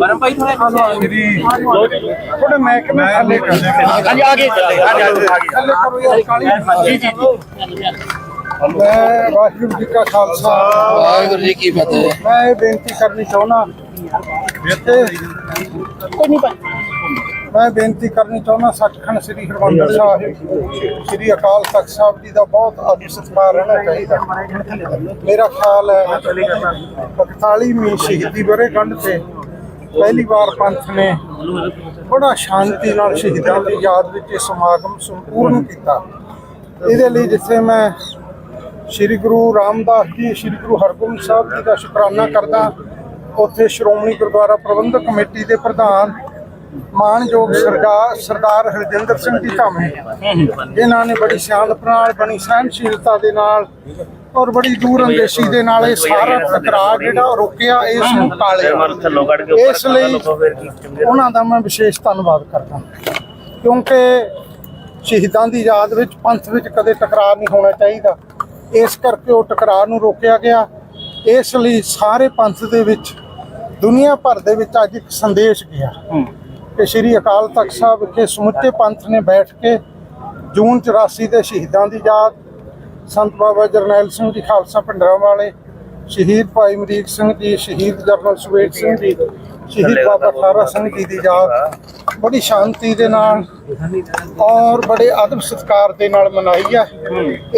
ਪਰਮ ਭਾਈ ਥੋੜਾ ਥੋੜੇ ਮੈਂ ਕਿ ਮੈਂ ਥੱਲੇ ਕਰ ਹਾਂਜੀ ਹਾਂਜੀ ਆਗੇ ਥੱਲੇ ਕਰੋ ਯਾਰ ਕਾਲੀ ਜੀ ਜੀ ਮੈਂ ਵਾਹਿਗੁਰੂ ਜੀ ਕਾ ਖਾਲਸਾ। ਵਾਹਿਗੁਰੂ ਜੀ ਕੀ ਫਤਿਹ। ਮੈਂ ਇਹ ਬੇਨਤੀ ਕਰਨੀ ਚਾਹੁੰਦਾ। ਕਿ ਮੈਂ ਬੇਨਤੀ ਕਰਨੀ ਚਾਹੁੰਦਾ ਸੱਚਖੰਡ ਸ੍ਰੀ ਹਰਿਮੰਦਰ ਸਾਹਿਬ ਸ੍ਰੀ ਅਕਾਲ ਤਖਤ ਸਾਹਿਬ ਜੀ ਦਾ ਬਹੁਤ ਆਦਰ ਸਤਿਕਾਰ ਰਹਿਣਾ ਚਾਹੀਦਾ। ਮੇਰਾ ਖਿਆਲ ਹੈ 41ਵੀਂ ਸ਼ਹੀਦੀ ਵਰ੍ਹੇਗੰਢ ਤੇ ਪਹਿਲੀ ਵਾਰ ਪੰਥ ਨੇ ਬੜਾ ਸ਼ਾਂਤੀ ਨਾਲ ਸ਼ਹੀਦਾਂ ਦੀ ਯਾਦ ਵਿੱਚ ਇਹ ਸਮਾਗਮ ਸੰਪੂਰਨ ਕੀਤਾ। ਇਹਦੇ ਲਈ ਜਿੱਥੇ ਮੈਂ ਸ੍ਰੀ ਗੁਰੂ ਰਾਮਦਾਸ ਜੀ, ਸ੍ਰੀ ਗੁਰੂ ਹਰਗੋਬਿੰਦ ਸਾਹਿਬ ਜੀ ਦਾ ਸ਼ੁਕਰਾਨਾ ਕਰਦਾ, ਉੱਥੇ ਸ਼੍ਰੋਮਣੀ ਗੁਰਦੁਆਰਾ ਪ੍ਰਬੰਧਕ ਕਮੇਟੀ ਦੇ ਪ੍ਰਧਾਨ, ਮਾਨਯੋਗ ਸਰਦਾਰ ਸਰਦਾਰ ਹਰਜਿੰਦਰ ਸਿੰਘ ਜੀ ਧਾਮੇ। ਇਹਨਾਂ ਨੇ ਬੜੀ ਸਿਆਣਪ ਨਾਲ ਬਣੀ ਸਹਿਨਸ਼ੀਲਤਾ ਦੇ ਨਾਲ ਔਰ ਬੜੀ ਦੂਰ ਅੰਦੇਸ਼ੀ ਦੇ ਨਾਲ ਇਹ ਸਾਰਾ ਟਕਰਾਅ ਜਿਹੜਾ ਰੋਕਿਆ ਇਸ ਨੂੰ ਟਾਲਿਆ ਇਸ ਲਈ ਉਹਨਾਂ ਦਾ ਮੈਂ ਵਿਸ਼ੇਸ਼ ਧੰਨਵਾਦ ਕਰਦਾ। ਕਿਉਂਕਿ ਸ਼ਹੀਦਾਂ ਦੀ ਯਾਦ ਵਿੱਚ ਪੰਥ ਵਿੱਚ ਕਦੇ ਟਕਰਾਅ ਨਹੀਂ ਹੋਣਾ ਚਾਹੀਦਾ। ਇਸ ਕਰਕੇ ਉਹ ਟਕਰਾਅ ਨੂੰ ਰੋਕਿਆ ਗਿਆ। ਇਸ ਲਈ ਸਾਰੇ ਪੰਥ ਦੇ ਵਿੱਚ ਦੁਨੀਆ ਭਰ ਦੇ ਵਿੱਚ ਅੱਜ ਇੱਕ ਸੰਦੇਸ਼ ਗਿਆ। ਕਿ ਸ੍ਰੀ ਅਕਾਲ ਤਖਤ ਸਾਹਿਬ ਵਿਖੇ ਸਮੁੱਚੇ ਪੰਥ ਨੇ ਬੈਠ ਕੇ ਜੂਨ 84 ਦੇ ਸ਼ਹੀਦਾਂ ਦੀ ਯਾਦ ਸੰਤ ਬਾਬਾ ਜਰਨੈਲ ਸਿੰਘ ਜੀ, ਖਾਲਸਾ ਭਿੰਡਰਾਂ ਵਾਲੇ, ਸ਼ਹੀਦ ਭਾਈ ਅਮਰੀਕ ਸਿੰਘ ਜੀ, ਸ਼ਹੀਦ ਜਰਨਲ ਸੁਵੇਗ ਸਿੰਘ ਜੀ ਸ਼ਹੀਦ ਬਾਬਾ ਖਾਰਾ ਸਿੰਘ ਜੀ ਦੀ ਯਾਦ ਬੜੀ ਸ਼ਾਂਤੀ ਦੇ ਨਾਲ ਔਰ ਬੜੇ ਆਦਰ ਸਤਿਕਾਰ ਦੇ ਨਾਲ ਮਨਾਈ ਹੈ।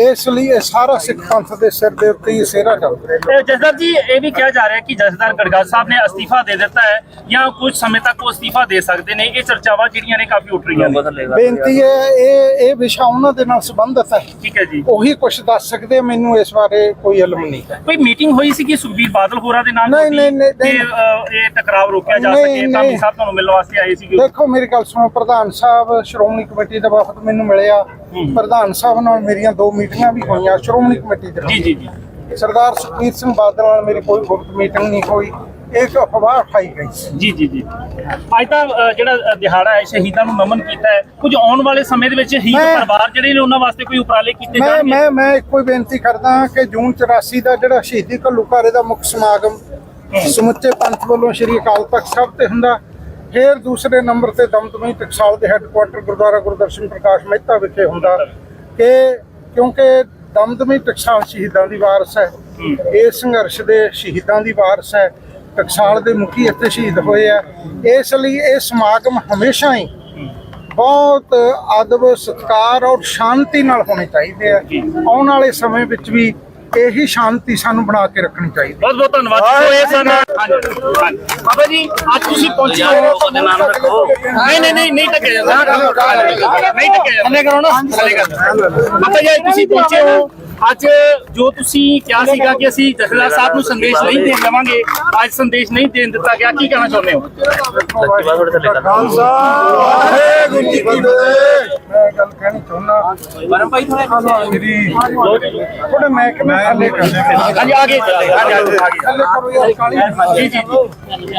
ਇਸ ਲਈ ਇਹ ਸਾਰਾ ਸਿੱਖ ਪੰਥ ਦੇ ਸਿਰ ਦੇ ਉੱਤੇ ਹੀ ਸਿਹਰਾ ਚੱਲਦਾ ਹੈ ਜਸਦਰ ਜੀ ਇਹ ਵੀ ਕਿਹਾ ਜਾ ਰਿਹਾ ਕਿ ਜਸਦਾਰ ਗੜਗਾ ਸਾਹਿਬ ਨੇ ਅਸਤੀਫਾ ਦੇ ਦਿੱਤਾ ਹੈ ਜਾਂ ਕੁਝ ਸਮੇਂ ਤੱਕ ਉਹ ਅਸਤੀਫਾ ਦੇ ਸਕਦੇ ਨੇ? ਇਹ ਚਰਚਾਵਾਂ ਜਿਹੜੀਆਂ ਨੇ ਕਾਫੀ ਉੱਠ ਰਹੀਆਂ ਨੇ। ਬੇਨਤੀ ਹੈ ਇਹ ਇਹ ਵਿਸ਼ਾ ਉਹਨਾਂ ਦੇ ਨਾਲ ਸੰਬੰਧਿਤ ਹੈ। ਠੀਕ ਹੈ ਜੀ। ਉਹੀ ਕੁਝ ਦੱਸ ਸਕਦੇ ਮੈਨੂੰ ਇਸ ਬਾਰੇ ਕੋਈ ਇਲਮ ਨਹੀਂ ਹੈ। ਕੋਈ ਮੀਟਿੰਗ ਹੋਈ ਸੀ ਕਿ ਸੁਖਬੀਰ ਬਾਦਲ ਹੋਰਾਂ ਦੇ ਨਾਲ? ਨਹੀਂ, ਨਹੀਂ, ਇਹ ਟਕਰਾਵ ਰੋਕਿਆ ਜਾ ਸਕੇ ਕਾਮੀ ਨਹੀਂ। ਸਾਹਿਬ ਤੁਹਾਨੂੰ ਮਿਲਣ ਵਾਸਤੇ ਆਏ ਸੀਗੇ ਦੇਖੋ ਮੇਰੀ ਗੱਲ ਸੁਣੋ ਪ੍ਰਧਾਨ ਸਾਹਿਬ ਸ਼੍ਰੋਮਣੀ ਕਮੇਟੀ ਦਾ ਵਫਦ ਮੈਨੂੰ ਮਿਲਿਆ। ਪ੍ਰਧਾਨ ਸਾਹਿਬ ਨਾਲ ਮੇਰੀਆਂ ਦੋ ਮੀਟਿੰਗਾਂ ਵੀ ਹੋਈਆਂ ਸ਼੍ਰੋਮਣੀ ਕਮੇਟੀ ਦੇ। ਜੀ ਜੀ ਜੀ। ਸਰਦਾਰ ਸੁਖਬੀਰ ਸਿੰਘ ਬਾਦਲ ਨਾਲ ਮੇਰੀ ਕੋਈ ਗੁਪਤ ਮੀਟਿੰਗ ਨਹੀਂ ਹੋਈ। ਇੱਕ ਅਫਵਾਹ ਉਠਾਈ ਗਈ ਜੀ ਜੀ ਜੀ। ਅੱਜ ਤਾਂ ਜਿਹੜਾ ਦਿਹਾੜਾ ਹੈ ਸ਼ਹੀਦਾਂ ਨੂੰ ਨਮਨ ਕੀਤਾ ਹੈ। ਕੁਝ ਆਉਣ ਵਾਲੇ ਸਮੇਂ ਦੇ ਵਿੱਚ ਮੈਂ- ਪਰਿਵਾਰ ਜਿਹੜੇ ਨੇ ਉਹਨਾਂ ਵਾਸਤੇ ਕੋਈ ਉਪਰਾਲੇ ਕੀਤੇ ਜਾਣਗੇ? ਮੈਂ ਮੈਂ ਇੱਕੋ ਹੀ ਬੇਨਤੀ ਕਰਦਾ ਹਾਂ ਕਿ ਜੂਨ 84 ਦਾ ਜਿਹੜਾ ਸ਼ਹੀਦੀ ਘੱਲੂਘਾਰੇ ਦਾ ਮੁੱਖ ਸਮਾਗਮ ਸਮੁੱਚੇ ਪੰਥ ਵੱਲੋਂ ਸ਼੍ਰੀ ਅਕਾਲ ਤਖਤ ਸਾਹਿਬ ਤੇ ਹੁੰਦਾ ਫਿਰ ਦੂਸਰੇ ਨੰਬਰ ਤੇ ਦਮਦਮੀ ਟਕਸਾਲ ਦੇ ਹੈੱਡਕੁਆਟਰ ਗੁਰਦੁਆਰਾ ਗੁਰਦਰਸ਼ਨ ਪ੍ਰਕਾਸ਼ ਮਹਿਤਾ ਵਿਖੇ ਹੁੰਦਾ ਕਿ ਕਿਉਂਕਿ ਦਮਦਮੀ ਟਕਸਾਲ ਸ਼ਹੀਦਾਂ ਦੀ ਵਾਰਸ ਹੈ ਇਹ ਸੰਘਰਸ਼ ਦੇ ਸ਼ਹੀਦਾਂ ਦੀ ਵਾਰਸ ਹੈ ਟਕਸਾਲ ਦੇ ਮੁਖੀ ਇੱਥੇ ਸ਼ਹੀਦ ਹੋਏ ਆ ਇਸ ਲਈ ਇਹ ਸਮਾਗਮ ਹਮੇਸ਼ਾ ਹੀ ਬਹੁਤ ਅਦਬ ਸਤਿਕਾਰ ਔਰ ਸ਼ਾਂਤੀ ਨਾਲ ਹੋਣੇ ਚਾਹੀਦੇ ਆ। ਆਉਣ ਵਾਲੇ ਸਮੇਂ ਵਿੱਚ ਵੀ ਇਹੀ ਸ਼ਾਂਤੀ ਸਾਨੂੰ ਬਣਾ ਕੇ ਰੱਖਣੀ ਚਾਹੀਦੀ ਬਹੁਤ ਬਹੁਤ ਧੰਨਵਾਦ ਸੋ ਇਹ ਸਨ ਹਾਂਜੀ ਹਾਂਜੀ। ਬਾਬਾ ਜੀ ਅੱਜ ਤੁਸੀਂ ਪਹੁੰਚੇ ਹੋ ਨਹੀਂ ਨਹੀਂ ਨਹੀਂ ਨਹੀਂ ਟੱਕਿਆ ਜਾਂਦਾ ਨਹੀਂ ਟੱਕਿਆ ਜਾਂਦਾ ਥੱਲੇ ਕਰੋ ਨਾ ਥੱਲੇ ਕਰ ਬਾਬਾ ਜੀ ਤੁਸੀਂ ਪਹੁੰਚੇ ਹੋ ਅੱਜ ਜੋ ਤੁਸੀਂ ਕਿਹਾ ਸੀਗਾ ਕਿ ਅਸੀਂ ਜਥੇਦਾਰ ਸਾਹਿਬ ਨੂੰ ਸੰਦੇਸ਼ ਨਹੀਂ ਦੇਣ ਦੇਵਾਂਗੇ ਅੱਜ ਸੰਦੇਸ਼ ਨਹੀਂ ਦੇਣ ਦਿੱਤਾ ਗਿਆ ਕੀ ਕਹਿਣਾ ਚਾਹੁੰਦੇ ਹੋ? ਖਾਲਸਾ ਵਾਹਿਗੁਰੂ ਜੀ ਕੀ ਫਤਿਹ। ਮੈਂ ਗੱਲ ਕਹਿਣੀ ਚਾਹੁੰਦਾ ਪਰਮ ਭਾਈ ਥੋੜਾ ਮੇਰੀ ਥੋੜੇ ਮੈਂ ਕਿ ਮੈਂ ਥੱਲੇ ਕਰ ਹਾਂਜੀ ਆਗੇ ਚੱਲੇ ਹਾਂਜੀ ਆਗੇ ਥੱਲੇ ਕਰੋ ਯਾਰ ਕਾਲੀ ਜੀ ਜੀ। ਜੀ।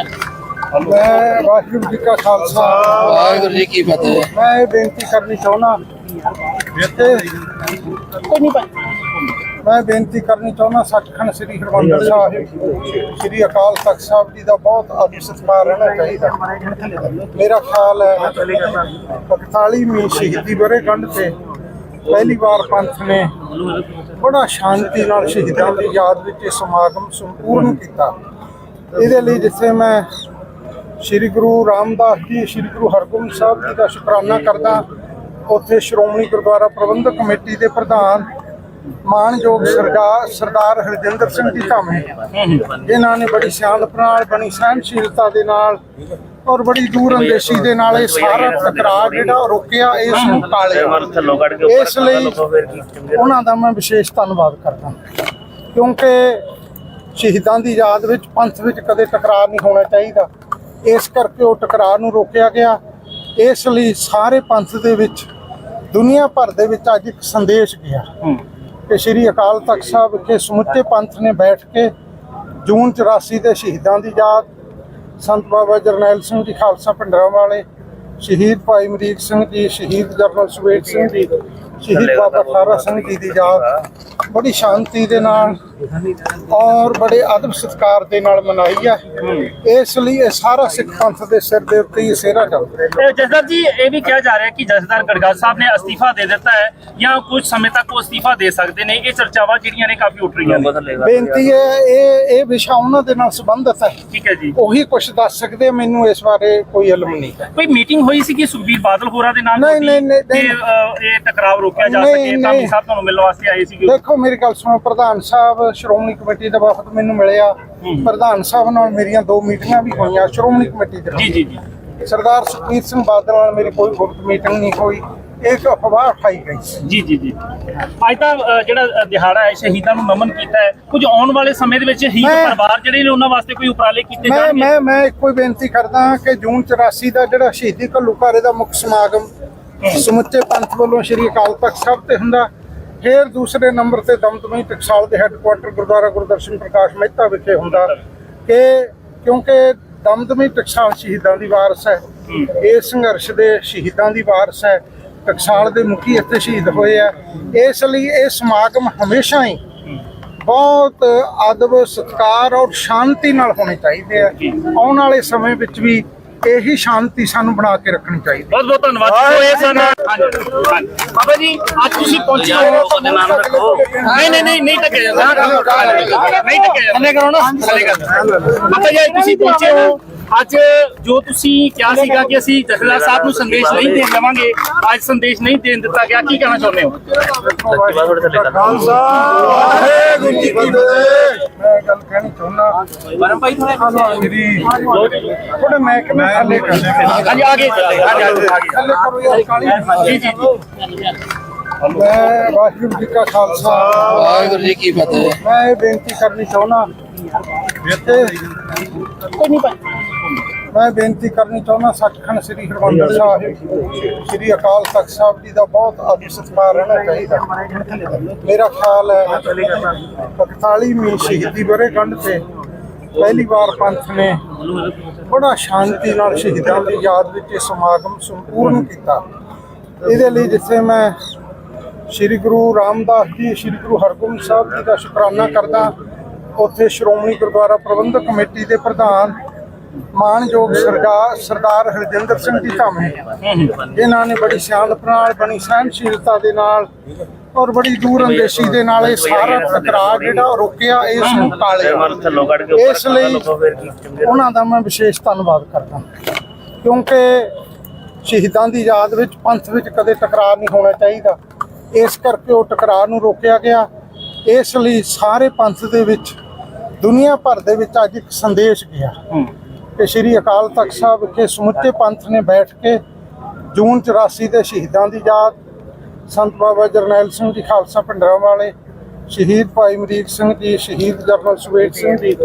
ਮੈਂ ਵਾਹਿਗੁਰੂ ਜੀ ਕਾ ਖਾਲਸਾ। ਵਾਹਿਗੁਰੂ ਜੀ ਕੀ ਫਤਿਹ। ਮੈਂ ਬੇਨਤੀ ਕਰਨੀ ਚਾਹੁੰਦਾ ਕਿ ਮੈਂ ਬੇਨਤੀ ਕਰਨੀ ਚਾਹੁੰਦਾ ਸੱਚਖੰਡ ਸ੍ਰੀ ਹਰਿਮੰਦਰ ਸਾਹਿਬ, ਸ੍ਰੀ ਅਕਾਲ ਤਖਤ ਸਾਹਿਬ ਜੀ ਦਾ ਬਹੁਤ ਆਦਰ ਸਤਿਕਾਰ ਰਹਿਣਾ ਚਾਹੀਦਾ। ਮੇਰਾ ਖਿਆਲ ਹੈ 41ਵੀਂ ਸ਼ਹੀਦੀ ਵਰ੍ਹੇਗੰਢ ਤੇ ਪਹਿਲੀ ਵਾਰ ਪੰਥ ਨੇ ਬੜਾ ਸ਼ਾਂਤੀ ਨਾਲ ਸ਼ਹੀਦਾਂ ਦੀ ਯਾਦ ਵਿੱਚ ਇਹ ਸਮਾਗਮ ਸੰਪੂਰਨ ਕੀਤਾ। ਇਹਦੇ ਲਈ ਜਿੱਥੇ ਮੈਂ ਸ੍ਰੀ ਗੁਰੂ ਰਾਮਦਾਸ ਜੀ, ਸ੍ਰੀ ਗੁਰੂ ਹਰਗੋਬਿੰਦ ਸਾਹਿਬ ਜੀ ਦਾ ਸ਼ੁਕਰਾਨਾ ਕਰਦਾ, ਉੱਥੇ ਸ਼੍ਰੋਮਣੀ ਗੁਰਦੁਆਰਾ ਪ੍ਰਬੰਧਕ ਕਮੇਟੀ ਦੇ ਪ੍ਰਧਾਨ ਮਾਨਯੋਗ ਸਰਦਾਰ ਸਰਦਾਰ ਹਰਜਿੰਦਰ ਸਿੰਘ ਜੀ ਧਾਮੇ ਇਹਨਾਂ ਨੇ ਬੜੀ ਸਿਆਣਪ ਨਾਲ ਬਣੀ ਸਹਿਨਸ਼ੀਲਤਾ ਦੇ ਨਾਲ ਔਰ ਬੜੀ ਦੂਰ ਅੰਦੇਸ਼ੀ ਦੇ ਨਾਲ ਇਹ ਸਾਰਾ ਟਕਰਾਅ ਜਿਹੜਾ ਰੋਕਿਆ ਇਸ ਨੂੰ ਟਾਲਿਆ ਇਸ ਲਈ ਉਹਨਾਂ ਦਾ ਮੈਂ ਵਿਸ਼ੇਸ਼ ਧੰਨਵਾਦ ਕਰਦਾ। ਕਿਉਂਕਿ ਸ਼ਹੀਦਾਂ ਦੀ ਯਾਦ ਵਿੱਚ, ਪੰਥ ਵਿੱਚ ਕਦੇ ਟਕਰਾਅ ਨਹੀਂ ਹੋਣਾ ਚਾਹੀਦਾ। ਇਸ ਕਰਕੇ ਉਹ ਟਕਰਾਅ ਨੂੰ ਰੋਕਿਆ ਗਿਆ। ਇਸ ਲਈ ਸਾਰੇ ਪੰਥ ਦੇ ਵਿੱਚ, ਦੁਨੀਆ ਭਰ ਦੇ ਵਿੱਚ ਅੱਜ ਇੱਕ ਸੰਦੇਸ਼ ਗਿਆ। ਕਿ ਸ੍ਰੀ ਅਕਾਲ ਤਖਤ ਸਾਹਿਬ ਵਿਖੇ ਸਮੁੱਚੇ ਪੰਥ ਨੇ ਬੈਠ ਕੇ ਜੂਨ 84 ਦੇ ਸ਼ਹੀਦਾਂ ਦੀ ਯਾਦ ਸੰਤ ਬਾਬਾ ਜਰਨੈਲ ਸਿੰਘ ਜੀ ਖਾਲਸਾ ਭਿੰਡਰਾਂ ਵਾਲੇ ਸ਼ਹੀਦ ਭਾਈ ਅਮਰੀਕ ਸਿੰਘ ਜੀ ਸ਼ਹੀਦ ਜਰਨਲ ਸੁਵੇਗ ਸਿੰਘ ਜੀ ਸ਼ਹੀਦ ਬਾਬਾ ਖਾਰਾ ਸਿੰਘ ਜੀ ਦੀ ਯਾਦ। ਬੜੀ ਸ਼ਾਂਤੀ ਦੇ ਨਾਲ ਔਰ ਬੜੇ ਅਦਬ ਸਤਿਕਾਰ ਦੇ ਨਾਲ ਮਨਾਈ ਹੈ ਇਸ ਲਈ ਇਹ ਸਾਰਾ ਸਿੱਖ ਪੰਥ ਦੇ ਸਿਰ ਦੇ ਉੱਤੇ ਹੀ ਸਿਹਰਾ ਚੱਲਦਾ ਇਹ ਜਸਦਰ ਜੀ ਇਹ ਵੀ ਕਿਹਾ ਜਾ ਰਿਹਾ ਕਿ ਜਸਦਰ ਗੜਗਾ ਸਾਹਿਬ ਨੇ ਅਸਤੀਫਾ ਦੇ ਦਿੱਤਾ ਹੈ ਜਾਂ ਕੁਝ ਸਮੇਂ ਤੱਕ ਉਹ ਅਸਤੀਫਾ ਦੇ ਸਕਦੇ ਨੇ। ਇਹ ਚਰਚਾਵਾਂ ਜਿਹੜੀਆਂ ਨੇ ਕਾਫੀ ਉੱਠ ਰਹੀਆਂ ਨੇ। ਬੇਨਤੀ ਹੈ ਇਹ ਇਹ ਵਿਸ਼ਾ ਉਹਨਾਂ ਦੇ ਨਾਲ ਸੰਬੰਧਿਤ ਹੈ। ਠੀਕ ਹੈ ਜੀ। ਉਹੀ ਕੁਝ ਦੱਸ ਸਕਦੇ ਮੈਨੂੰ ਇਸ ਬਾਰੇ ਕੋਈ ਇਲਮ ਨਹੀਂ ਹੈ। ਕੋਈ ਮੀਟਿੰਗ ਹੋਈ ਸੀ ਕਿ ਸੁਖਬੀਰ ਬਾਦਲ ਹੋਰਾਂ ਦੇ ਨਾਲ ਨਹੀਂ, ਨਹੀਂ, ਇਹ ਟਕਰਾਵ ਰੋਕਿਆ ਜਾ ਸਕੇ? ਧਾਮੀ ਨਹੀਂ। ਸਾਹਿਬ ਤੁਹਾਨੂੰ ਮਿਲਣ ਵਾਸਤੇ ਆਏ ਸੀਗੇ ਦੇਖੋ ਮੇਰੀ ਗੱਲ ਸੁਣੋ ਪ੍ਰਧਾਨ ਸਾਹਿਬ ਸ਼੍ਰੋਮਣੀ ਕਮੇਟੀ ਦਾ ਵਫਦ ਮੈਨੂੰ ਮਿਲਿਆ। ਪ੍ਰਧਾਨ ਸਾਹਿਬ ਨਾਲ ਮੇਰੀਆਂ ਦੋ ਮੀਟਿੰਗਾਂ ਵੀ ਹੋਈਆਂ ਸ਼੍ਰੋਮਣੀ ਕਮੇਟੀ ਦੇ। ਜੀ ਜੀ ਜੀ। ਸਰਦਾਰ ਸੁਖਬੀਰ ਸਿੰਘ ਬਾਦਲ ਨਾਲ ਮੇਰੀ ਕੋਈ ਗੁਪਤ ਮੀਟਿੰਗ ਨਹੀਂ ਹੋਈ। ਇੱਕ ਅਫਵਾਹ ਉਠਾਈ ਗਈ ਜੀ ਜੀ ਜੀ। ਅੱਜ ਤਾਂ ਜਿਹੜਾ ਦਿਹਾੜਾ ਹੈ ਸ਼ਹੀਦਾਂ ਨੂੰ ਨਮਨ ਕੀਤਾ ਹੈ। ਕੁਝ ਆਉਣ ਵਾਲੇ ਸਮੇਂ ਦੇ ਵਿੱਚ ਮੈਂ- ਪਰਿਵਾਰ ਜਿਹੜੇ ਨੇ ਉਹਨਾਂ ਵਾਸਤੇ ਕੋਈ ਉਪਰਾਲੇ ਕੀਤੇ ਜਾਣਗੇ? ਮੈਂ ਮੈਂ ਇੱਕੋ ਹੀ ਬੇਨਤੀ ਕਰਦਾ ਹਾਂ ਕਿ ਜੂਨ 84 ਦਾ ਜਿਹੜਾ ਸ਼ਹੀਦੀ ਘੱਲੂਘਾਰੇ ਦਾ ਮੁੱਖ ਸਮਾਗਮ ਸਮੁੱਚੇ ਪੰਥ ਵੱਲੋਂ ਸ਼੍ਰੀ ਅਕਾਲ ਤਖਤ ਸਾਹਿਬ ਤੇ ਹੁੰਦਾ ਫਿਰ ਦੂਸਰੇ ਨੰਬਰ ਤੇ ਦਮਦਮੀ ਟਕਸਾਲ ਦੇ ਹੈੱਡਕੁਆਟਰ ਗੁਰਦੁਆਰਾ ਗੁਰਦਰਸ਼ਨ ਪ੍ਰਕਾਸ਼ ਮਹਿਤਾ ਵਿਖੇ ਹੁੰਦਾ ਕਿ ਕਿਉਂਕਿ ਦਮਦਮੀ ਟਕਸਾਲ ਸ਼ਹੀਦਾਂ ਦੀ ਵਾਰਸ ਹੈ, ਇਹ ਸੰਘਰਸ਼ ਦੇ ਸ਼ਹੀਦਾਂ ਦੀ ਵਾਰਸ ਹੈ, ਟਕਸਾਲ ਦੇ ਮੁਖੀ ਇੱਥੇ ਸ਼ਹੀਦ ਹੋਏ ਆ। ਇਸ ਲਈ ਇਹ ਸਮਾਗਮ ਹਮੇਸ਼ਾ ਹੀ ਬਹੁਤ ਅਦਬ ਸਤਿਕਾਰ ਔਰ ਸ਼ਾਂਤੀ ਨਾਲ ਹੋਣੇ ਚਾਹੀਦੇ ਆ। ਆਉਣ ਵਾਲੇ ਸਮੇਂ ਵਿੱਚ ਵੀ ਇਹੀ ਸ਼ਾਂਤੀ ਸਾਨੂੰ ਬਣਾ ਕੇ ਰੱਖਣੀ ਚਾਹੀਦੀ। ਬਹੁਤ ਬਹੁਤ ਧੰਨਵਾਦ। ਇਹ ਸਨ ਹਾਂਜੀ। ਹਾਂਜੀ। ਬਾਬਾ ਜੀ ਅੱਜ ਤੁਸੀਂ ਪਹੁੰਚੇ ਹੋ। ਉਹਦੇ ਨਾਮ ਰੱਖੋ। ਨਹੀਂ ਨਹੀਂ ਨਹੀਂ ਨਹੀਂ ਟੱਕੇ ਜਾਂਦਾ। ਨਹੀਂ ਟੱਕੇ ਜਾਂਦਾ। ਥੱਲੇ ਕਰੋ ਨਾ। ਥੱਲੇ ਕਰ। ਬਾਬਾ ਜੀ ਤੁਸੀਂ ਪਹੁੰਚੇ ਹੋ। ਅੱਜ ਜੋ ਤੁਸੀਂ ਕਿਹਾ ਸੀਗਾ ਕਿ ਅਸੀਂ ਜਥੇਦਾਰ ਸਾਹਿਬ ਨੂੰ ਸੰਦੇਸ਼ ਨਹੀਂ ਦੇਣ ਦੇਵਾਂਗੇ ਅੱਜ ਸੰਦੇਸ਼ ਨਹੀਂ ਦੇਣ ਦਿੱਤਾ ਗਿਆ ਕੀ ਕਹਿਣਾ ਚਾਹੁੰਦੇ ਹੋ? ਖਾਲਸਾ ਵਾਹਿਗੁਰੂ ਜੀ ਕੀ ਫਤਿਹ। ਮੈਂ ਗੱਲ ਕਹਿਣੀ ਚਾਹੁੰਦਾ ਪਰਮ ਭਾਈ ਥੋੜਾ ਮੇਰੀ ਥੋੜੇ ਮੈਂ ਕਿ ਮੈਂ ਥੱਲੇ ਕਰ ਹਾਂਜੀ ਆਗੇ ਚੱਲੇ ਹਾਂਜੀ ਹਾਂਜੀ ਆਗੇ ਥੱਲੇ ਕਰੋ ਯਾਰ ਕਾਲੀ ਜੀ ਜੀ ਜੀ ਮੈਂ ਵਾਹਿਗੁਰੂ ਜੀ ਕਾ ਖਾਲਸਾ। ਵਾਹਿਗੁਰੂ ਜੀ ਕੀ ਫਤਿਹ। ਮੈਂ ਇਹ ਬੇਨਤੀ ਕਰਨੀ ਚਾਹੁੰਦਾ ਕਿ ਮੈਂ ਬੇਨਤੀ ਕਰਨੀ ਚਾਹੁੰਦਾ ਸੱਚਖੰਡ ਸ੍ਰੀ ਹਰਿਮੰਦਰ ਸਾਹਿਬ, ਸ੍ਰੀ ਅਕਾਲ ਤਖਤ ਸਾਹਿਬ ਜੀ ਦਾ ਬਹੁਤ ਅਦਬ ਸਤਿਕਾਰ ਰਹਿਣਾ ਚਾਹੀਦਾ। ਮੇਰਾ ਖਿਆਲ ਹੈ 41ਵੀਂ ਸ਼ਹੀਦੀ ਵਰ੍ਹੇਗੰਢ ਤੇ ਪਹਿਲੀ ਵਾਰ ਪੰਥ ਨੇ ਬੜਾ ਸ਼ਾਂਤੀ ਨਾਲ ਸ਼ਹੀਦਾਂ ਦੀ ਯਾਦ ਵਿੱਚ ਇਹ ਸਮਾਗਮ ਸੰਪੂਰਨ ਕੀਤਾ। ਇਹਦੇ ਲਈ ਜਿੱਥੇ ਮੈਂ ਸ੍ਰੀ ਗੁਰੂ ਰਾਮਦਾਸ ਜੀ, ਸ੍ਰੀ ਗੁਰੂ ਹਰਗੋਬਿੰਦ ਸਾਹਿਬ ਜੀ ਦਾ ਸ਼ੁਕਰਾਨਾ ਕਰਦਾ, ਉੱਥੇ ਸ਼੍ਰੋਮਣੀ ਗੁਰਦੁਆਰਾ ਪ੍ਰਬੰਧਕ ਕਮੇਟੀ ਦੇ ਪ੍ਰਧਾਨ ਮਾਨਯੋਗ ਸਰਦਾਰ ਸਰਦਾਰ ਹਰਜਿੰਦਰ ਸਿੰਘ ਜੀ ਧਾਮੀ। ਇਹਨਾਂ ਨੇ ਬੜੀ ਸਿਆਣਪ ਨਾਲ, ਬੜੀ ਸਹਿਨਸ਼ੀਲਤਾ ਦੇ ਨਾਲ ਔਰ ਬੜੀ ਦੂਰ ਅੰਦੇਸ਼ੀ ਦੇ ਨਾਲ ਇਹ ਸਾਰਾ ਟਕਰਾਅ ਜਿਹੜਾ ਰੋਕਿਆ ਇਸ ਨੂੰ ਟਾਲਿਆ। ਇਸ ਲਈ ਉਹਨਾਂ ਦਾ ਮੈਂ ਵਿਸ਼ੇਸ਼ ਧੰਨਵਾਦ ਕਰਦਾ ਕਿਉਂਕਿ ਸ਼ਹੀਦਾਂ ਦੀ ਯਾਦ ਵਿੱਚ, ਪੰਥ ਵਿੱਚ ਕਦੇ ਟਕਰਾਅ ਨਹੀਂ ਹੋਣਾ ਚਾਹੀਦਾ। ਇਸ ਕਰਕੇ ਉਹ ਟਕਰਾਅ ਨੂੰ ਰੋਕਿਆ ਗਿਆ। ਇਸ ਲਈ ਸਾਰੇ ਪੰਥ ਦੇ ਵਿੱਚ, ਦੁਨੀਆ ਭਰ ਦੇ ਵਿੱਚ ਅੱਜ ਇੱਕ ਸੰਦੇਸ਼ ਗਿਆ। ਕਿ ਸ੍ਰੀ ਅਕਾਲ ਤਖਤ ਸਾਹਿਬ ਵਿਖੇ ਸਮੁੱਚੇ ਪੰਥ ਨੇ ਬੈਠ ਕੇ ਜੂਨ 84 ਦੇ ਸ਼ਹੀਦਾਂ ਦੀ ਯਾਦ, ਸੰਤ ਬਾਬਾ ਜਰਨੈਲ ਸਿੰਘ ਜੀ ਖਾਲਸਾ ਭਿੰਡਰਾਂ ਵਾਲੇ, ਸ਼ਹੀਦ ਭਾਈ ਅਮਰੀਕ ਸਿੰਘ ਜੀ, ਸ਼ਹੀਦ ਜਰਨਲ ਸੁਵੇਗ ਸਿੰਘ ਜੀ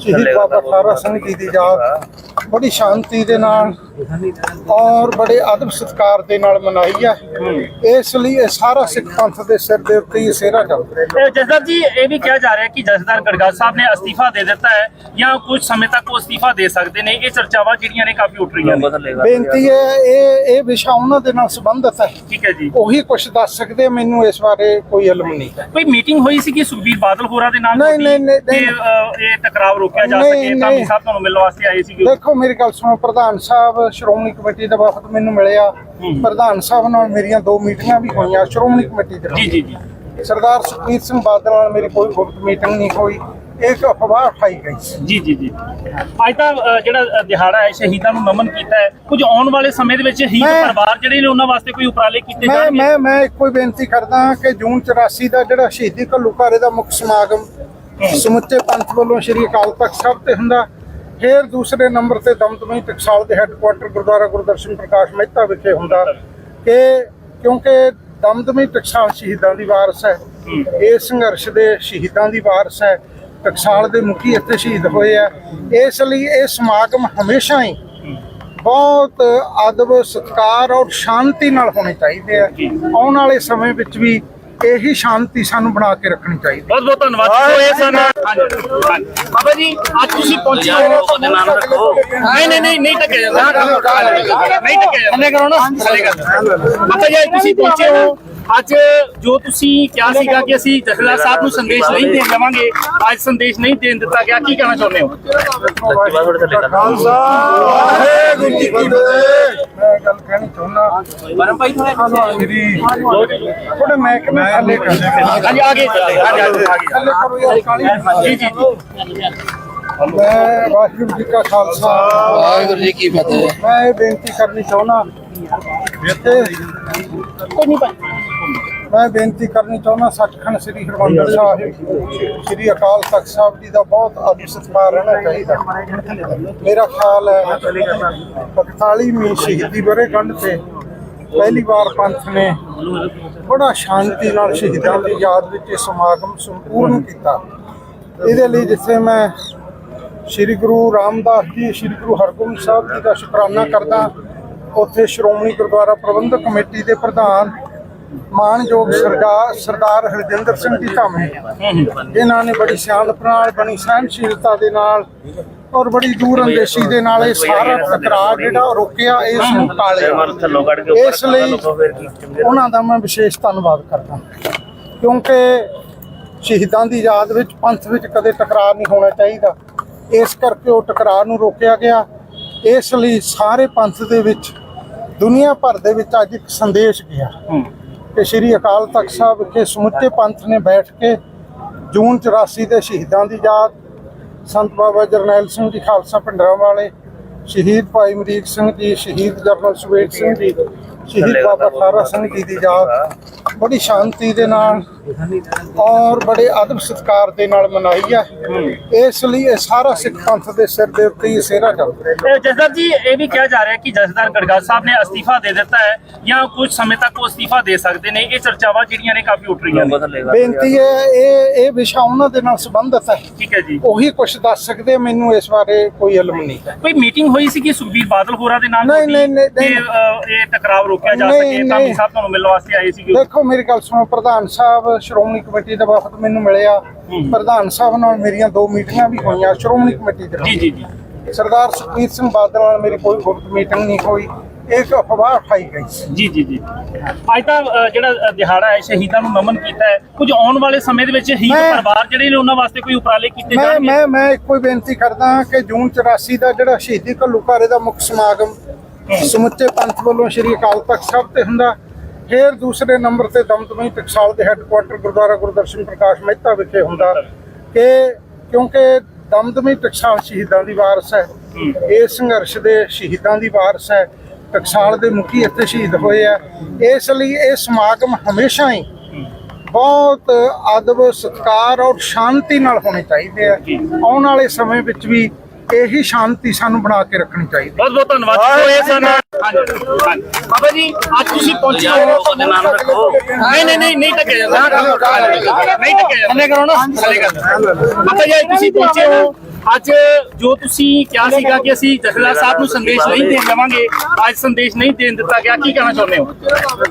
ਸ਼ਹੀਦ ਬਾਬਾ ਖਾਰਾ ਸਿੰਘ ਜੀ ਦੀ ਯਾਦ ਬੜੀ ਸ਼ਾਂਤੀ ਦੇ ਨਾਲ ਔਰ ਬੜੇ ਅਦਬ ਸਤਿਕਾਰ ਦੇ ਨਾਲ ਮਨਾਈ ਹੈ। ਇਸ ਲਈ ਇਹ ਸਾਰਾ ਸਿੱਖ ਪੰਥ ਦੇ ਸਿਰ ਦੇ ਉੱਤੇ ਹੀ ਸਿਹਰਾ ਚੱਲਦਾ ਇਹ ਜਸਦਰ ਜੀ ਇਹ ਵੀ ਕਿਹਾ ਜਾ ਰਿਹਾ ਕਿ ਜਸਦਰ ਗੜਗਾ ਸਾਹਿਬ ਨੇ ਅਸਤੀਫਾ ਦੇ ਦਿੱਤਾ ਹੈ ਜਾਂ ਕੁਝ ਸਮੇਂ ਤੱਕ ਉਹ ਅਸਤੀਫਾ ਦੇ ਸਕਦੇ ਨੇ। ਇਹ ਚਰਚਾਵਾਂ ਜਿਹੜੀਆਂ ਨੇ ਕਾਫੀ ਉੱਠ ਰਹੀਆਂ ਨੇ। ਬੇਨਤੀ ਹੈ ਇਹ ਇਹ ਵਿਸ਼ਾ ਉਹਨਾਂ ਦੇ ਨਾਲ ਸੰਬੰਧਿਤ ਹੈ। ਠੀਕ ਹੈ ਜੀ। ਉਹੀ ਕੁਝ ਦੱਸ ਸਕਦੇ ਮੈਨੂੰ ਇਸ ਬਾਰੇ ਕੋਈ ਇਲਮ ਨਹੀਂ ਹੈ। ਕੋਈ ਮੀਟਿੰਗ ਹੋਈ ਸੀ ਕਿ ਸੁਖਬੀਰ ਬਾਦਲ ਹੋਰਾਂ ਦੇ ਨਾਲ ਨਹੀਂ, ਨਹੀਂ, ਇਹ ਟਕਰਾਵ ਰੋਕਿਆ ਜਾ ਨਹੀਂ, ਸਕੇ ਧਾਮੀ ਨਹੀਂ। ਸਾਹਿਬ ਤੁਹਾਨੂੰ ਮਿਲਣ ਵਾਸਤੇ ਆਏ ਸੀਗੇ ਦੇਖੋ ਮੇਰੀ ਗੱਲ ਸੁਣੋ ਪ੍ਰਧਾਨ ਸਾਹਿਬ ਸ਼੍ਰੋਮਣੀ ਕਮੇਟੀ ਦਾ ਵਫਦ ਮੈਨੂੰ ਮਿਲਿਆ। ਪ੍ਰਧਾਨ ਸਾਹਿਬ ਨਾਲ ਮੇਰੀਆਂ ਦੋ ਮੀਟਿੰਗਾਂ ਵੀ ਹੋਈਆਂ ਸ਼੍ਰੋਮਣੀ ਕਮੇਟੀ ਦੇ ਨਾਲ। ਜੀ ਜੀ ਜੀ। ਸਰਦਾਰ ਸੁਖਬੀਰ ਸਿੰਘ ਬਾਦਲ ਨਾਲ ਮੇਰੀ ਕੋਈ ਗੁਪਤ ਮੀਟਿੰਗ ਨਹੀਂ ਹੋਈ। ਇੱਕ ਅਫਵਾਹ ਉਠਾਈ ਗਈ ਸੀ। ਜੀ ਜੀ ਜੀ। ਅੱਜ ਤਾਂ ਅ, ਜਿਹੜਾ ਅ, ਦਿਹਾੜਾ ਹੈ ਸ਼ਹੀਦਾਂ ਨੂੰ ਨਮਨ ਕੀਤਾ ਹੈ। ਕੁਝ ਆਉਣ ਵਾਲੇ ਸਮੇਂ ਦੇ ਵਿੱਚ ਸ਼ਹੀਦ ਮੈਂ- ਪਰਿਵਾਰ ਜਿਹੜੇ ਨੇ ਉਹਨਾਂ ਵਾਸਤੇ ਕੋਈ ਉਪਰਾਲੇ ਕੀਤੇ ਮੈਂ ਜਾਣਗੇ? ਮੈਂ ਮੈਂ ਇੱਕੋ ਹੀ ਬੇਨਤੀ ਕਰਦਾ ਹਾਂ ਕਿ ਜੂਨ 84 ਦਾ ਜਿਹੜਾ ਸ਼ਹੀਦੀ ਘੱਲੂਘਾਰੇ ਦਾ ਮੁੱਖ ਸਮਾਗਮ ਸਮੁੱਚੇ ਪੰਥ ਵੱਲੋਂ ਸ਼੍ਰੀ ਅਕਾਲ ਤਖਤ ਸਾਹਿਬ ਤੇ ਹੁੰਦਾ, ਫਿਰ ਦੂਸਰੇ ਨੰਬਰ ਤੇ ਦਮਦਮੀ ਟਕਸਾਲ ਦੇ ਹੈੱਡਕੁਆਟਰ ਗੁਰਦੁਆਰਾ ਗੁਰਦਰਸ਼ਨ ਪ੍ਰਕਾਸ਼ ਮਹਿਤਾ ਵਿਖੇ ਹੁੰਦਾ ਕਿ ਕਿਉਂਕਿ ਦਮਦਮੀ ਟਕਸਾਲ ਸ਼ਹੀਦਾਂ ਦੀ ਵਾਰਸ ਹੈ, ਇਹ ਸੰਘਰਸ਼ ਦੇ ਸ਼ਹੀਦਾਂ ਦੀ ਵਾਰਸ ਹੈ, ਟਕਸਾਲ ਦੇ ਮੁਖੀ ਇੱਥੇ ਸ਼ਹੀਦ ਹੋਏ ਆ, ਇਸ ਲਈ ਇਹ ਸਮਾਗਮ ਹਮੇਸ਼ਾ ਹੀ ਬਹੁਤ ਅਦਬ ਸਤਿਕਾਰ ਔਰ ਸ਼ਾਂਤੀ ਨਾਲ ਹੋਣੇ ਚਾਹੀਦੇ ਆ। ਆਉਣ ਵਾਲੇ ਸਮੇਂ ਵਿੱਚ ਵੀ ਇਹੀ ਸ਼ਾਂਤੀ ਸਾਨੂੰ ਬਣਾ ਕੇ ਰੱਖਣੀ ਚਾਹੀਦੀ ਬਹੁਤ ਬਹੁਤ ਧੰਨਵਾਦ ਇਹ ਸਨ ਹਾਂਜੀ ਹਾਂਜੀ। ਬਾਬਾ ਜੀ ਅੱਜ ਤੁਸੀਂ ਪਹੁੰਚੇ ਹੋ ਉਹਦੇ ਨਾਮ ਰੱਖੋ ਨਹੀਂ ਨਹੀਂ ਨਹੀਂ ਨਹੀਂ ਟੱਕੇ ਜਾਂਦਾ ਨਹੀਂ ਟੱਕੇ ਜਾਂਦਾ ਥੱਲੇ ਕਰੋ ਨਾ ਥੱਲੇ ਕਰ ਬਾਬਾ ਜੀ ਤੁਸੀਂ ਪਹੁੰਚੇ ਹੋ ਅੱਜ ਜੋ ਤੁਸੀਂ ਕਿਹਾ ਸੀਗਾ ਕਿ ਅਸੀਂ ਜਥੇਦਾਰ ਸਾਹਿਬ ਨੂੰ ਸੰਦੇਸ਼ ਨਹੀਂ ਦੇਣ ਜਾਵਾਂਗੇ ਅੱਜ ਸੰਦੇਸ਼ ਨਹੀਂ ਦੇਣ ਦਿੱਤਾ ਗਿਆ ਕੀ ਕਹਿਣਾ ਚਾਹੁੰਦੇ ਹੋ? ਖਾਲਸਾ ਵਾਹਿਗੁਰੂ ਜੀ ਕੀ ਫਤਿਹ। ਮੈਂ ਗੱਲ ਕਹਿਣੀ ਚਾਹੁੰਦਾ ਪਰਮ ਭਾਈ ਥੋੜਾ ਥੱਲੇ ਕਰ ਹਾਂਜੀ ਜੀ ਜੀ ਵਾਹਿਗੁਰੂ ਜੀ ਕਾ ਖਾਲਸਾ। ਵਾਹਿਗੁਰੂ ਜੀ ਕੀ ਫਤਿਹ। ਮੈਂ ਬੇਨਤੀ ਕਰਨੀ ਚਾਹੁੰਦਾ ਕਿ ਮੈਂ ਬੇਨਤੀ ਕਰਨੀ ਚਾਹੁੰਦਾ, ਸੱਚਖੰਡ ਸ੍ਰੀ ਹਰਿਮੰਦਰ ਸਾਹਿਬ, ਸ੍ਰੀ ਅਕਾਲ ਤਖਤ ਸਾਹਿਬ ਜੀ ਦਾ ਬਹੁਤ ਆਦਰ ਸਤਿਕਾਰ ਰਹਿਣਾ ਚਾਹੀਦਾ। ਮੇਰਾ ਖਿਆਲ ਹੈ 41ਵੀਂ ਸ਼ਹੀਦੀ ਵਰ੍ਹੇਗੰਢ ਤੇ ਪਹਿਲੀ ਵਾਰ ਪੰਥ ਨੇ ਬੜਾ ਸ਼ਾਂਤੀ ਨਾਲ ਸ਼ਹੀਦਾਂ ਦੀ ਯਾਦ ਵਿੱਚ ਇਹ ਸਮਾਗਮ ਸੰਪੂਰਨ ਕੀਤਾ। ਇਹਦੇ ਲਈ ਜਿੱਥੇ ਮੈਂ ਸ੍ਰੀ ਗੁਰੂ ਰਾਮਦਾਸ ਜੀ, ਸ੍ਰੀ ਗੁਰੂ ਹਰਗੋਬਿੰਦ ਸਾਹਿਬ ਜੀ ਦਾ ਸ਼ੁਕਰਾਨਾ ਕਰਦਾ, ਉੱਥੇ ਸ਼੍ਰੋਮਣੀ ਗੁਰਦੁਆਰਾ ਪ੍ਰਬੰਧਕ ਕਮੇਟੀ ਦੇ ਪ੍ਰਧਾਨ ਮਾਨਯੋਗ ਸਰਦਾਰ ਸਰਦਾਰ ਹਰਜਿੰਦਰ ਸਿੰਘ ਜੀ ਧਾਮੇ। ਇਹਨਾਂ ਨੇ ਬੜੀ ਸਿਆਣਪ ਨਾਲ, ਬੜੀ ਸਹਿਨਸ਼ੀਲਤਾ ਦੇ ਨਾਲ ਔਰ ਬੜੀ ਦੂਰ ਅੰਦੇਸ਼ੀ ਦੇ ਨਾਲ ਇਹ ਸਾਰਾ ਟਕਰਾਅ ਜਿਹੜਾ ਰੋਕਿਆ, ਇਸ ਨੂੰ ਟਾਲਿਆ। ਇਸ ਲਈ ਉਹਨਾਂ ਦਾ ਮੈਂ ਵਿਸ਼ੇਸ਼ ਧੰਨਵਾਦ ਕਰਦਾ ਕਿਉਂਕਿ ਸ਼ਹੀਦਾਂ ਦੀ ਯਾਦ ਵਿੱਚ, ਪੰਥ ਵਿੱਚ ਕਦੇ ਟਕਰਾਅ ਨਹੀਂ ਹੋਣਾ ਚਾਹੀਦਾ। ਇਸ ਕਰਕੇ ਉਹ ਟਕਰਾਅ ਨੂੰ ਰੋਕਿਆ ਗਿਆ। ਇਸ ਲਈ ਸਾਰੇ ਪੰਥ ਦੇ ਵਿੱਚ, ਦੁਨੀਆ ਭਰ ਦੇ ਵਿੱਚ ਅੱਜ ਇੱਕ ਸੰਦੇਸ਼ ਗਿਆ। ਕਿ ਸ੍ਰੀ ਅਕਾਲ ਤਖਤ ਸਾਹਿਬ ਵਿਖੇ ਸਮੁੱਚੇ ਪੰਥ ਨੇ ਬੈਠ ਕੇ ਜੂਨ 84 ਦੇ ਸ਼ਹੀਦਾਂ ਦੀ ਯਾਦ, ਸੰਤ ਬਾਬਾ ਜਰਨੈਲ ਸਿੰਘ ਜੀ, ਖਾਲਸਾ ਪਿੰਡਰਾਂ ਵਾਲੇ, ਸ਼ਹੀਦ ਭਾਈ ਮਰੀਕ ਸਿੰਘ ਜੀ, ਸ਼ਹੀਦ ਜਰਨਲ ਸੁਵੇਗ ਸਿੰਘ ਜੀ, ਸ਼ਹੀਦ ਬਾਬਾ ਖਾਰਾ ਸਿੰਘ ਜੀ ਦੀ ਯਾਦ, ਬੜੀ ਸ਼ਾਂਤੀ ਦੇ ਨਾਲ ਔਰ ਬੜੇ ਅਦਬ ਸਤਿਕਾਰ ਦੇ ਨਾਲ ਮਨਾਈ ਹੈ। ਇਸ ਲਈ ਇਹ ਸਾਰਾ ਸਿੱਖ ਪੰਥ ਦੇ ਸਿਰ ਦੇ ਉੱਤੇ ਹੀ ਸਿਹਰਾ ਚੱਲ ਰਿਹਾ ਇਹ ਜਸਦਰ ਜੀ ਇਹ ਵੀ ਕਿਹਾ ਜਾ ਰਿਹਾ ਹੈ ਕਿ ਜਸਦਾਰ ਗੜਗਾ ਸਾਹਿਬ ਨੇ ਅਸਤੀਫਾ ਦੇ ਦਿੱਤਾ ਹੈ ਜਾਂ ਕੁਝ ਸਮੇਂ ਤੱਕ ਉਹ ਅਸਤੀਫਾ ਦੇ ਸਕਦੇ ਨੇ। ਇਹ ਚਰਚਾਵਾਂ ਜਿਹੜੀਆਂ ਨੇ ਕਾਫੀ ਉੱਠ ਰਹੀਆਂ ਨੇ। ਬੇਨਤੀ ਹੈ ਇਹ ਇਹ ਵਿਸ਼ਾ ਉਹਨਾਂ ਦੇ ਨਾਲ ਸੰਬੰਧਿਤ ਹੈ। ਠੀਕ ਹੈ ਜੀ। ਉਹੀ ਕੁਝ ਦੱਸ ਸਕਦੇ ਆ, ਮੈਨੂੰ ਇਸ ਬਾਰੇ ਕੋਈ ਇਲਮ ਨਹੀਂ ਹੈ। ਕੋਈ ਮੀਟਿੰਗ ਹੋਈ ਸੀ ਕਿ ਸੁਖਬੀਰ ਬਾਦਲ ਹੋਰਾਂ ਦੇ ਨਾਲ ਨਹੀਂ, ਨਹੀਂ, ਨਹੀਂ, ਇਹ ਟਕਰਾਵ ਰੋਕਿਆ ਜਾ ਸਕੇ? ਤਾਂ। ਸਾਹਿਬ ਤੁਹਾਨੂੰ ਮਿਲਣ ਵਾਸਤੇ ਆਏ ਸੀਗੇ ਦੇਖੋ ਮੇਰੀ ਗੱਲ ਸੁਣੋ ਪ੍ਰਧਾਨ ਸਾਹਿਬ ਸ਼੍ਰੋਮਣੀ ਕਮੇਟੀ ਦਾ ਵਫਦ ਮੈਨੂੰ ਮਿਲਿਆ। ਪ੍ਰਧਾਨ ਸਾਹਿਬ ਨਾਲ ਮੇਰੀਆਂ ਦੋ ਮੀਟਿੰਗਾਂ ਵੀ ਹੋਈਆਂ ਸ਼੍ਰੋਮਣੀ ਕਮੇਟੀ ਦੇ। ਜੀ ਜੀ ਜੀ। ਸਰਦਾਰ ਸੁਖਬੀਰ ਸਿੰਘ ਬਾਦਲ ਨਾਲ ਮੇਰੀ ਕੋਈ ਗੁਪਤ ਮੀਟਿੰਗ ਨਹੀਂ ਹੋਈ। ਇੱਕ ਅਫਵਾਹ ਉਠਾਈ ਗਈ ਜੀ ਜੀ ਜੀ। ਅੱਜ ਤਾਂ ਜਿਹੜਾ ਦਿਹਾੜਾ ਹੈ ਸ਼ਹੀਦਾਂ ਨੂੰ ਨਮਨ ਕੀਤਾ ਹੈ। ਕੁਝ ਆਉਣ ਵਾਲੇ ਸਮੇਂ ਦੇ ਵਿੱਚ ਸ਼ਹੀਦ ਮੈਂ- ਪਰਿਵਾਰ ਜਿਹੜੇ ਨੇ ਉਹਨਾਂ ਵਾਸਤੇ ਕੋਈ ਉਪਰਾਲੇ ਕੀਤੇ ਮੈਂ ਜਾਣਗੇ? ਮੈਂ ਮੈਂ ਇੱਕੋ ਹੀ ਬੇਨਤੀ ਕਰਦਾ ਕਿ ਜੂਨ 84 ਦਾ ਜਿਹੜਾ ਸ਼ਹੀਦੀ ਘੱਲੂਘਾਰੇ ਦਾ ਮੁੱਖ ਸਮਾਗਮ ਸਮੁੱਚੇ ਪੰਥ ਵੱਲੋਂ ਸ਼੍ਰੀ ਅਕਾਲ ਤਖਤ ਸਾਹਿਬ ਤੇ ਹੁੰਦਾ ਫਿਰ ਦੂਸਰੇ ਨੰਬਰ ਤੇ ਦਮਦਮੀ ਟਕਸਾਲ ਦੇ ਹੈੱਡਕੁਆਟਰ ਗੁਰਦੁਆਰਾ ਗੁਰਦਰਸ਼ਨ ਪ੍ਰਕਾਸ਼ ਮਹਿਤਾ ਵਿਖੇ ਹੁੰਦਾ ਕਿ ਕਿਉਂਕਿ ਦਮਦਮੀ ਟਕਸਾਲ ਸ਼ਹੀਦਾਂ ਦੀ ਵਾਰਸ ਹੈ ਇਹ ਸੰਘਰਸ਼ ਦੇ ਸ਼ਹੀਦਾਂ ਦੀ ਵਾਰਸ ਹੈ ਟਕਸਾਲ ਦੇ ਮੁਖੀ ਇੱਥੇ ਸ਼ਹੀਦ ਹੋਏ ਆ। ਇਸ ਲਈ ਇਹ ਸਮਾਗਮ ਹਮੇਸ਼ਾ ਹੀ ਬਹੁਤ ਅਦਬ ਸਤਿਕਾਰ ਔਰ ਸ਼ਾਂਤੀ ਨਾਲ ਹੋਣੇ ਚਾਹੀਦੇ ਆ। ਆਉਣ ਵਾਲੇ ਸਮੇਂ ਵਿੱਚ ਵੀ ਇਹੀ ਸ਼ਾਂਤੀ ਸਾਨੂੰ ਬਣਾ ਕੇ ਰੱਖਣੀ ਚਾਹੀਦੀ ਬਹੁਤ ਬਹੁਤ ਧੰਨਵਾਦ ਇਹ ਸਨ। ਬਾਬਾ ਜੀ ਅੱਜ ਤੁਸੀਂ ਪਹੁੰਚੇ ਹੋ ਨਹੀਂ ਨਹੀਂ ਨਹੀਂ ਨਹੀਂ ਟੱਕਿਆ ਜਾਂਦਾ ਨਹੀਂ ਟੱਕਿਆ ਜਾਂਦਾ ਥੱਲੇ ਕਰੋ ਨਾ ਥੱਲੇ ਕਰ ਬਾਬਾ ਜੀ ਤੁਸੀਂ ਪਹੁੰਚੇ ਹੋ ਅੱਜ ਜੋ ਤੁਸੀਂ ਕਿਹਾ ਸੀਗਾ ਕਿ ਅਸੀਂ ਜਥੇਦਾਰ ਸਾਹਿਬ ਨੂੰ ਸੰਦੇਸ਼ ਨਹੀਂ ਦੇਣ ਜਾਵਾਂਗੇ ਅੱਜ ਸੰਦੇਸ਼ ਨਹੀਂ ਦੇਣ ਦਿੱਤਾ ਗਿਆ ਕੀ ਕਹਿਣਾ ਚਾਹੁੰਦੇ ਹੋ?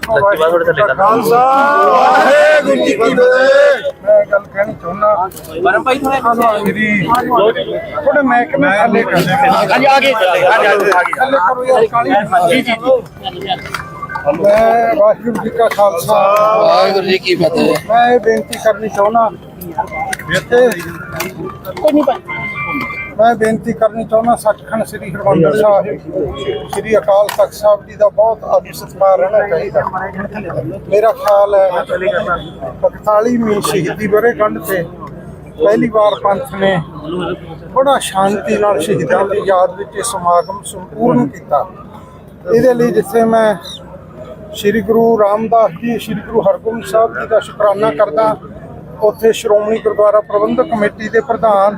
ਖਾਲਸਾ ਵਾਹਿਗੁਰੂ ਜੀ ਕੀ ਫਤਿਹ। ਮੈਂ ਗੱਲ ਕਹਿਣੀ ਚਾਹੁੰਦਾ ਪਰਮ ਭਾਈ ਥੋੜਾ ਸ੍ਰੀ ਥੋੜੇ ਮੈਂ ਕਿ ਮੈਂ ਥੱਲੇ ਕਰ ਹਾਂਜੀ ਕਾਲੀ ਜੀ ਜੀ ਜੀ। ਮੈਂ ਵਾਹਿਗੁਰੂ ਜੀ ਕਾ ਖਾਲਸਾ। ਵਾਹਿਗੁਰੂ ਜੀ ਕੀ ਫਤਿਹ। ਮੈਂ ਇਹ ਬੇਨਤੀ ਕਰਨੀ ਚਾਹੁੰਦਾ ਮੈਂ ਬੇਨਤੀ ਕਰਨੀ ਚਾਹੁੰਦਾ ਸੱਚਖੰਡ ਸ੍ਰੀ ਹਰਿਮੰਦਰ ਸਾਹਿਬ ਸ੍ਰੀ ਅਕਾਲ ਤਖਤ ਸਾਹਿਬ ਜੀ ਦਾ ਬਹੁਤ ਆਦਰ ਸਤਿਕਾਰ ਰਹਿਣਾ ਚਾਹੀਦਾ। ਮੇਰਾ ਖਿਆਲ ਹੈ 41ਵੀਂ ਸ਼ਹੀਦੀ ਵਰ੍ਹੇਗੰਢ ਤੇ ਪਹਿਲੀ ਵਾਰ ਪੰਥ ਨੇ ਬੜਾ ਸ਼ਾਂਤੀ ਨਾਲ ਸ਼ਹੀਦਾਂ ਦੀ ਯਾਦ ਵਿੱਚ ਇਹ ਸਮਾਗਮ ਸੰਪੂਰਨ ਕੀਤਾ। ਇਹਦੇ ਲਈ ਜਿੱਥੇ ਮੈਂ ਸ੍ਰੀ ਗੁਰੂ ਰਾਮਦਾਸ ਜੀ, ਸ੍ਰੀ ਗੁਰੂ ਹਰਗੋਬਿੰਦ ਸਾਹਿਬ ਜੀ ਦਾ ਸ਼ੁਕਰਾਨਾ ਕਰਦਾ ਉੱਥੇ ਸ਼੍ਰੋਮਣੀ ਗੁਰਦੁਆਰਾ ਪ੍ਰਬੰਧਕ ਕਮੇਟੀ ਦੇ ਪ੍ਰਧਾਨ,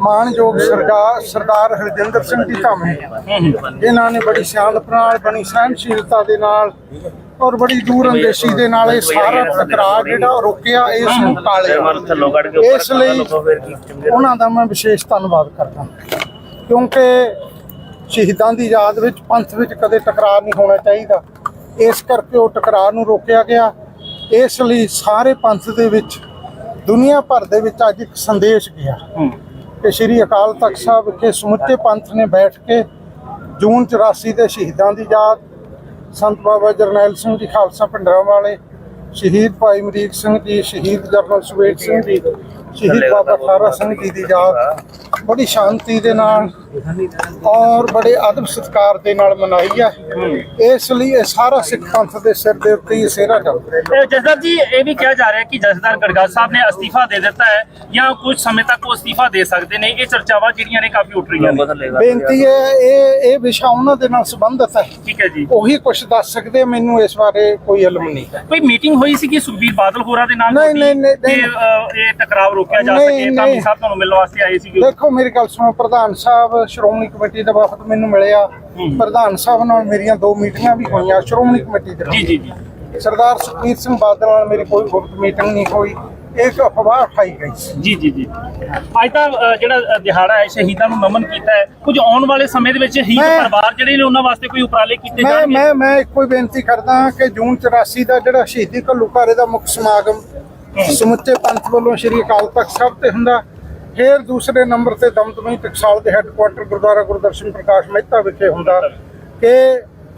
ਮਾਨਯੋਗ ਸਰਦਾਰ ਸਰਦਾਰ ਹਰਜਿੰਦਰ ਸਿੰਘ ਜੀ ਧਾਮੇ। ਇਹਨਾਂ ਨੇ ਬੜੀ ਸਿਆਣਪ ਨਾਲ, ਬੜੀ ਸਹਿਨਸ਼ੀਲਤਾ ਦੇ ਨਾਲ ਔਰ ਬੜੀ ਦੂਰ ਅੰਦੇਸ਼ੀ ਦੇ ਨਾਲ ਇਹ ਸਾਰਾ ਟਕਰਾਅ ਜਿਹੜਾ ਰੋਕਿਆ ਇਸ ਨੂੰ ਟਾਲਿਆ ਇਸ ਲਈ ਉਹਨਾਂ ਦਾ ਮੈਂ ਵਿਸ਼ੇਸ਼ ਧੰਨਵਾਦ ਕਰਦਾ ਕਿਉਂਕਿ ਸ਼ਹੀਦਾਂ ਦੀ ਯਾਦ ਵਿੱਚ, ਪੰਥ ਵਿੱਚ ਕਦੇ ਟਕਰਾਅ ਨਹੀਂ ਹੋਣਾ ਚਾਹੀਦਾ। ਇਸ ਕਰਕੇ ਉਹ ਟਕਰਾਅ ਨੂੰ ਰੋਕਿਆ ਗਿਆ। ਇਸ ਲਈ ਸਾਰੇ ਪੰਥ ਦੇ ਵਿੱਚ ਦੁਨੀਆ ਭਰ ਦੇ ਵਿੱਚ ਅੱਜ ਇੱਕ ਸੰਦੇਸ਼ ਗਿਆ। ਕਿ ਸ੍ਰੀ ਅਕਾਲ ਤਖਤ ਸਾਹਿਬ ਵਿਖੇ ਸਮੁੱਚੇ ਪੰਥ ਨੇ ਬੈਠ ਕੇ ਜੂਨ 84 ਦੇ ਸ਼ਹੀਦਾਂ ਦੀ ਯਾਦ ਸੰਤ ਬਾਬਾ ਜਰਨੈਲ ਸਿੰਘ ਜੀ ਖਾਲਸਾ ਪਿੰਡਰਾਂ ਵਾਲੇ ਸ਼ਹੀਦ ਭਾਈ ਅਮਰੀਕ ਸਿੰਘ ਜੀ ਸ਼ਹੀਦ ਜਰਨਲ ਸੁਵੇਦ ਸਿੰਘ ਜੀ ਸ਼ਹੀਦ ਬਾਬਾ ਖਾਰਾ ਸਿੰਘ ਜੀ ਦੀ ਯਾਦ ਬੜੀ ਸ਼ਾਂਤੀ ਦੇ ਨਾਲ ਔਰ ਬੜੇ ਅਦਬ ਸਤਿਕਾਰ ਦੇ ਨਾਲ ਮਨਾਈ ਹੈ। ਇਸ ਲਈ ਇਹ ਸਾਰਾ ਸਿੱਖ ਪੰਥ ਦੇ ਸਿਰ ਦੇ ਉੱਤੇ ਹੀ ਸਿਹਰਾ ਚੱਲਦਾ ਹੈ। ਇਹ ਜਸਦਰ ਜੀ ਇਹ ਵੀ ਕਿਹਾ ਜਾ ਰਿਹਾ ਹੈ ਕਿ ਜਸਦਾਰ ਗੜਗੜ ਸਾਹਿਬ ਨੇ ਅਸਤੀਫਾ ਦੇ ਦਿੱਤਾ ਹੈ ਜਾਂ ਕੁਝ ਸਮੇਂ ਤੱਕ ਉਹ ਅਸਤੀਫਾ ਦੇ ਸਕਦੇ ਨੇ। ਇਹ ਚਰਚਾਵਾਂ ਜਿਹੜੀਆਂ ਨੇ ਕਾਫੀ ਉੱਠ ਰਹੀਆਂ ਨੇ। ਬੇਨਤੀ ਹੈ ਇਹ ਇਹ ਵਿਸ਼ਾ ਉਹਨਾਂ ਦੇ ਨਾਲ ਸੰਬੰਧਿਤ ਹੈ। ਠੀਕ ਹੈ ਜੀ। ਉਹੀ ਕੁਝ ਦੱਸ ਸਕਦੇ ਮੈਨੂੰ ਇਸ ਬਾਰੇ ਕੋਈ ਇਲਮ ਨਹੀਂ ਹੈ। ਕੋਈ ਮੀਟਿੰਗ ਹੋਈ ਸੀ ਕਿ ਸੁਖਬੀਰ ਬਾਦਲ ਹੋਰਾਂ ਦੇ ਨਾਲ ਨਹੀਂ, ਨਹੀਂ, ਨਹੀਂ, ਕਿ, ਨਹੀਂ। ਰੋਕਿਆ ਜਾ ਸਕੇ ਕਾਮੀ ਨਹੀਂ। ਸਾਹਿਬ ਤੁਹਾਨੂੰ ਮਿਲਣ ਵਾਸਤੇ ਆਏ ਸੀਗੇ। ਦੇਖੋ ਮੇਰੀ ਗੱਲ ਸੁਣੋ ਪ੍ਰਧਾਨ ਸਾਹਿਬ ਸ਼੍ਰੋਮਣੀ ਕਮੇਟੀ ਦਾ ਵਫਦ ਮੈਨੂੰ ਮਿਲਿਆ। ਪ੍ਰਧਾਨ ਸਾਹਿਬ ਨਾਲ ਮੇਰੀਆਂ ਦੋ ਮੀਟਿੰਗਾਂ ਵੀ ਹੋਈਆਂ ਸ਼੍ਰੋਮਣੀ ਕਮੇਟੀ ਦੇ। ਜੀ ਜੀ ਜੀ। ਸਰਦਾਰ ਸੁਖਬੀਰ ਸਿੰਘ ਬਾਦਲ ਨਾਲ ਮੇਰੀ ਕੋਈ ਗੁਪਤ ਮੀਟਿੰਗ ਨਹੀਂ ਹੋਈ। ਇੱਕ ਅਫਵਾਹ ਉਠਾਈ ਗਈ ਜੀ ਜੀ ਜੀ। ਅੱਜ ਤਾਂ ਜਿਹੜਾ ਦਿਹਾੜਾ ਹੈ ਸ਼ਹੀਦਾਂ ਨੂੰ ਨਮਨ ਕੀਤਾ ਹੈ। ਕੁਝ ਆਉਣ ਵਾਲੇ ਸਮੇਂ ਦੇ ਵਿੱਚ ਮੈਂ- ਪਰਿਵਾਰ ਜਿਹੜੇ ਨੇ ਉਹਨਾਂ ਵਾਸਤੇ ਕੋਈ ਉਪਰਾਲੇ ਕੀਤੇ ਜਾਣਗੇ? ਮੈਂ ਮੈਂ ਇੱਕੋ ਹੀ ਬੇਨਤੀ ਕਰਦਾ ਕਿ ਜੂਨ 84 ਦਾ ਜਿਹੜਾ ਸ਼ਹੀਦੀ ਘੱਲੂਘਾਰੇ ਦਾ ਮੁੱਖ ਸਮਾਗਮ ਸਮੁੱਚੇ ਪੰਥ ਵੱਲੋਂ ਸ਼੍ਰੀ ਅਕਾਲ ਤਖਤ ਸਾਹਿਬ ਤੇ ਹੁੰਦਾ ਫਿਰ ਦੂਸਰੇ ਨੰਬਰ ਤੇ ਦਮਦਮੀ ਟਕਸਾਲ ਦੇ ਹੈੱਡਕੁਆਟਰ ਗੁਰਦੁਆਰਾ ਗੁਰਦਰਸ਼ਨ ਪ੍ਰਕਾਸ਼ ਮਹਿਤਾ ਵਿਖੇ ਹੁੰਦਾ ਕਿ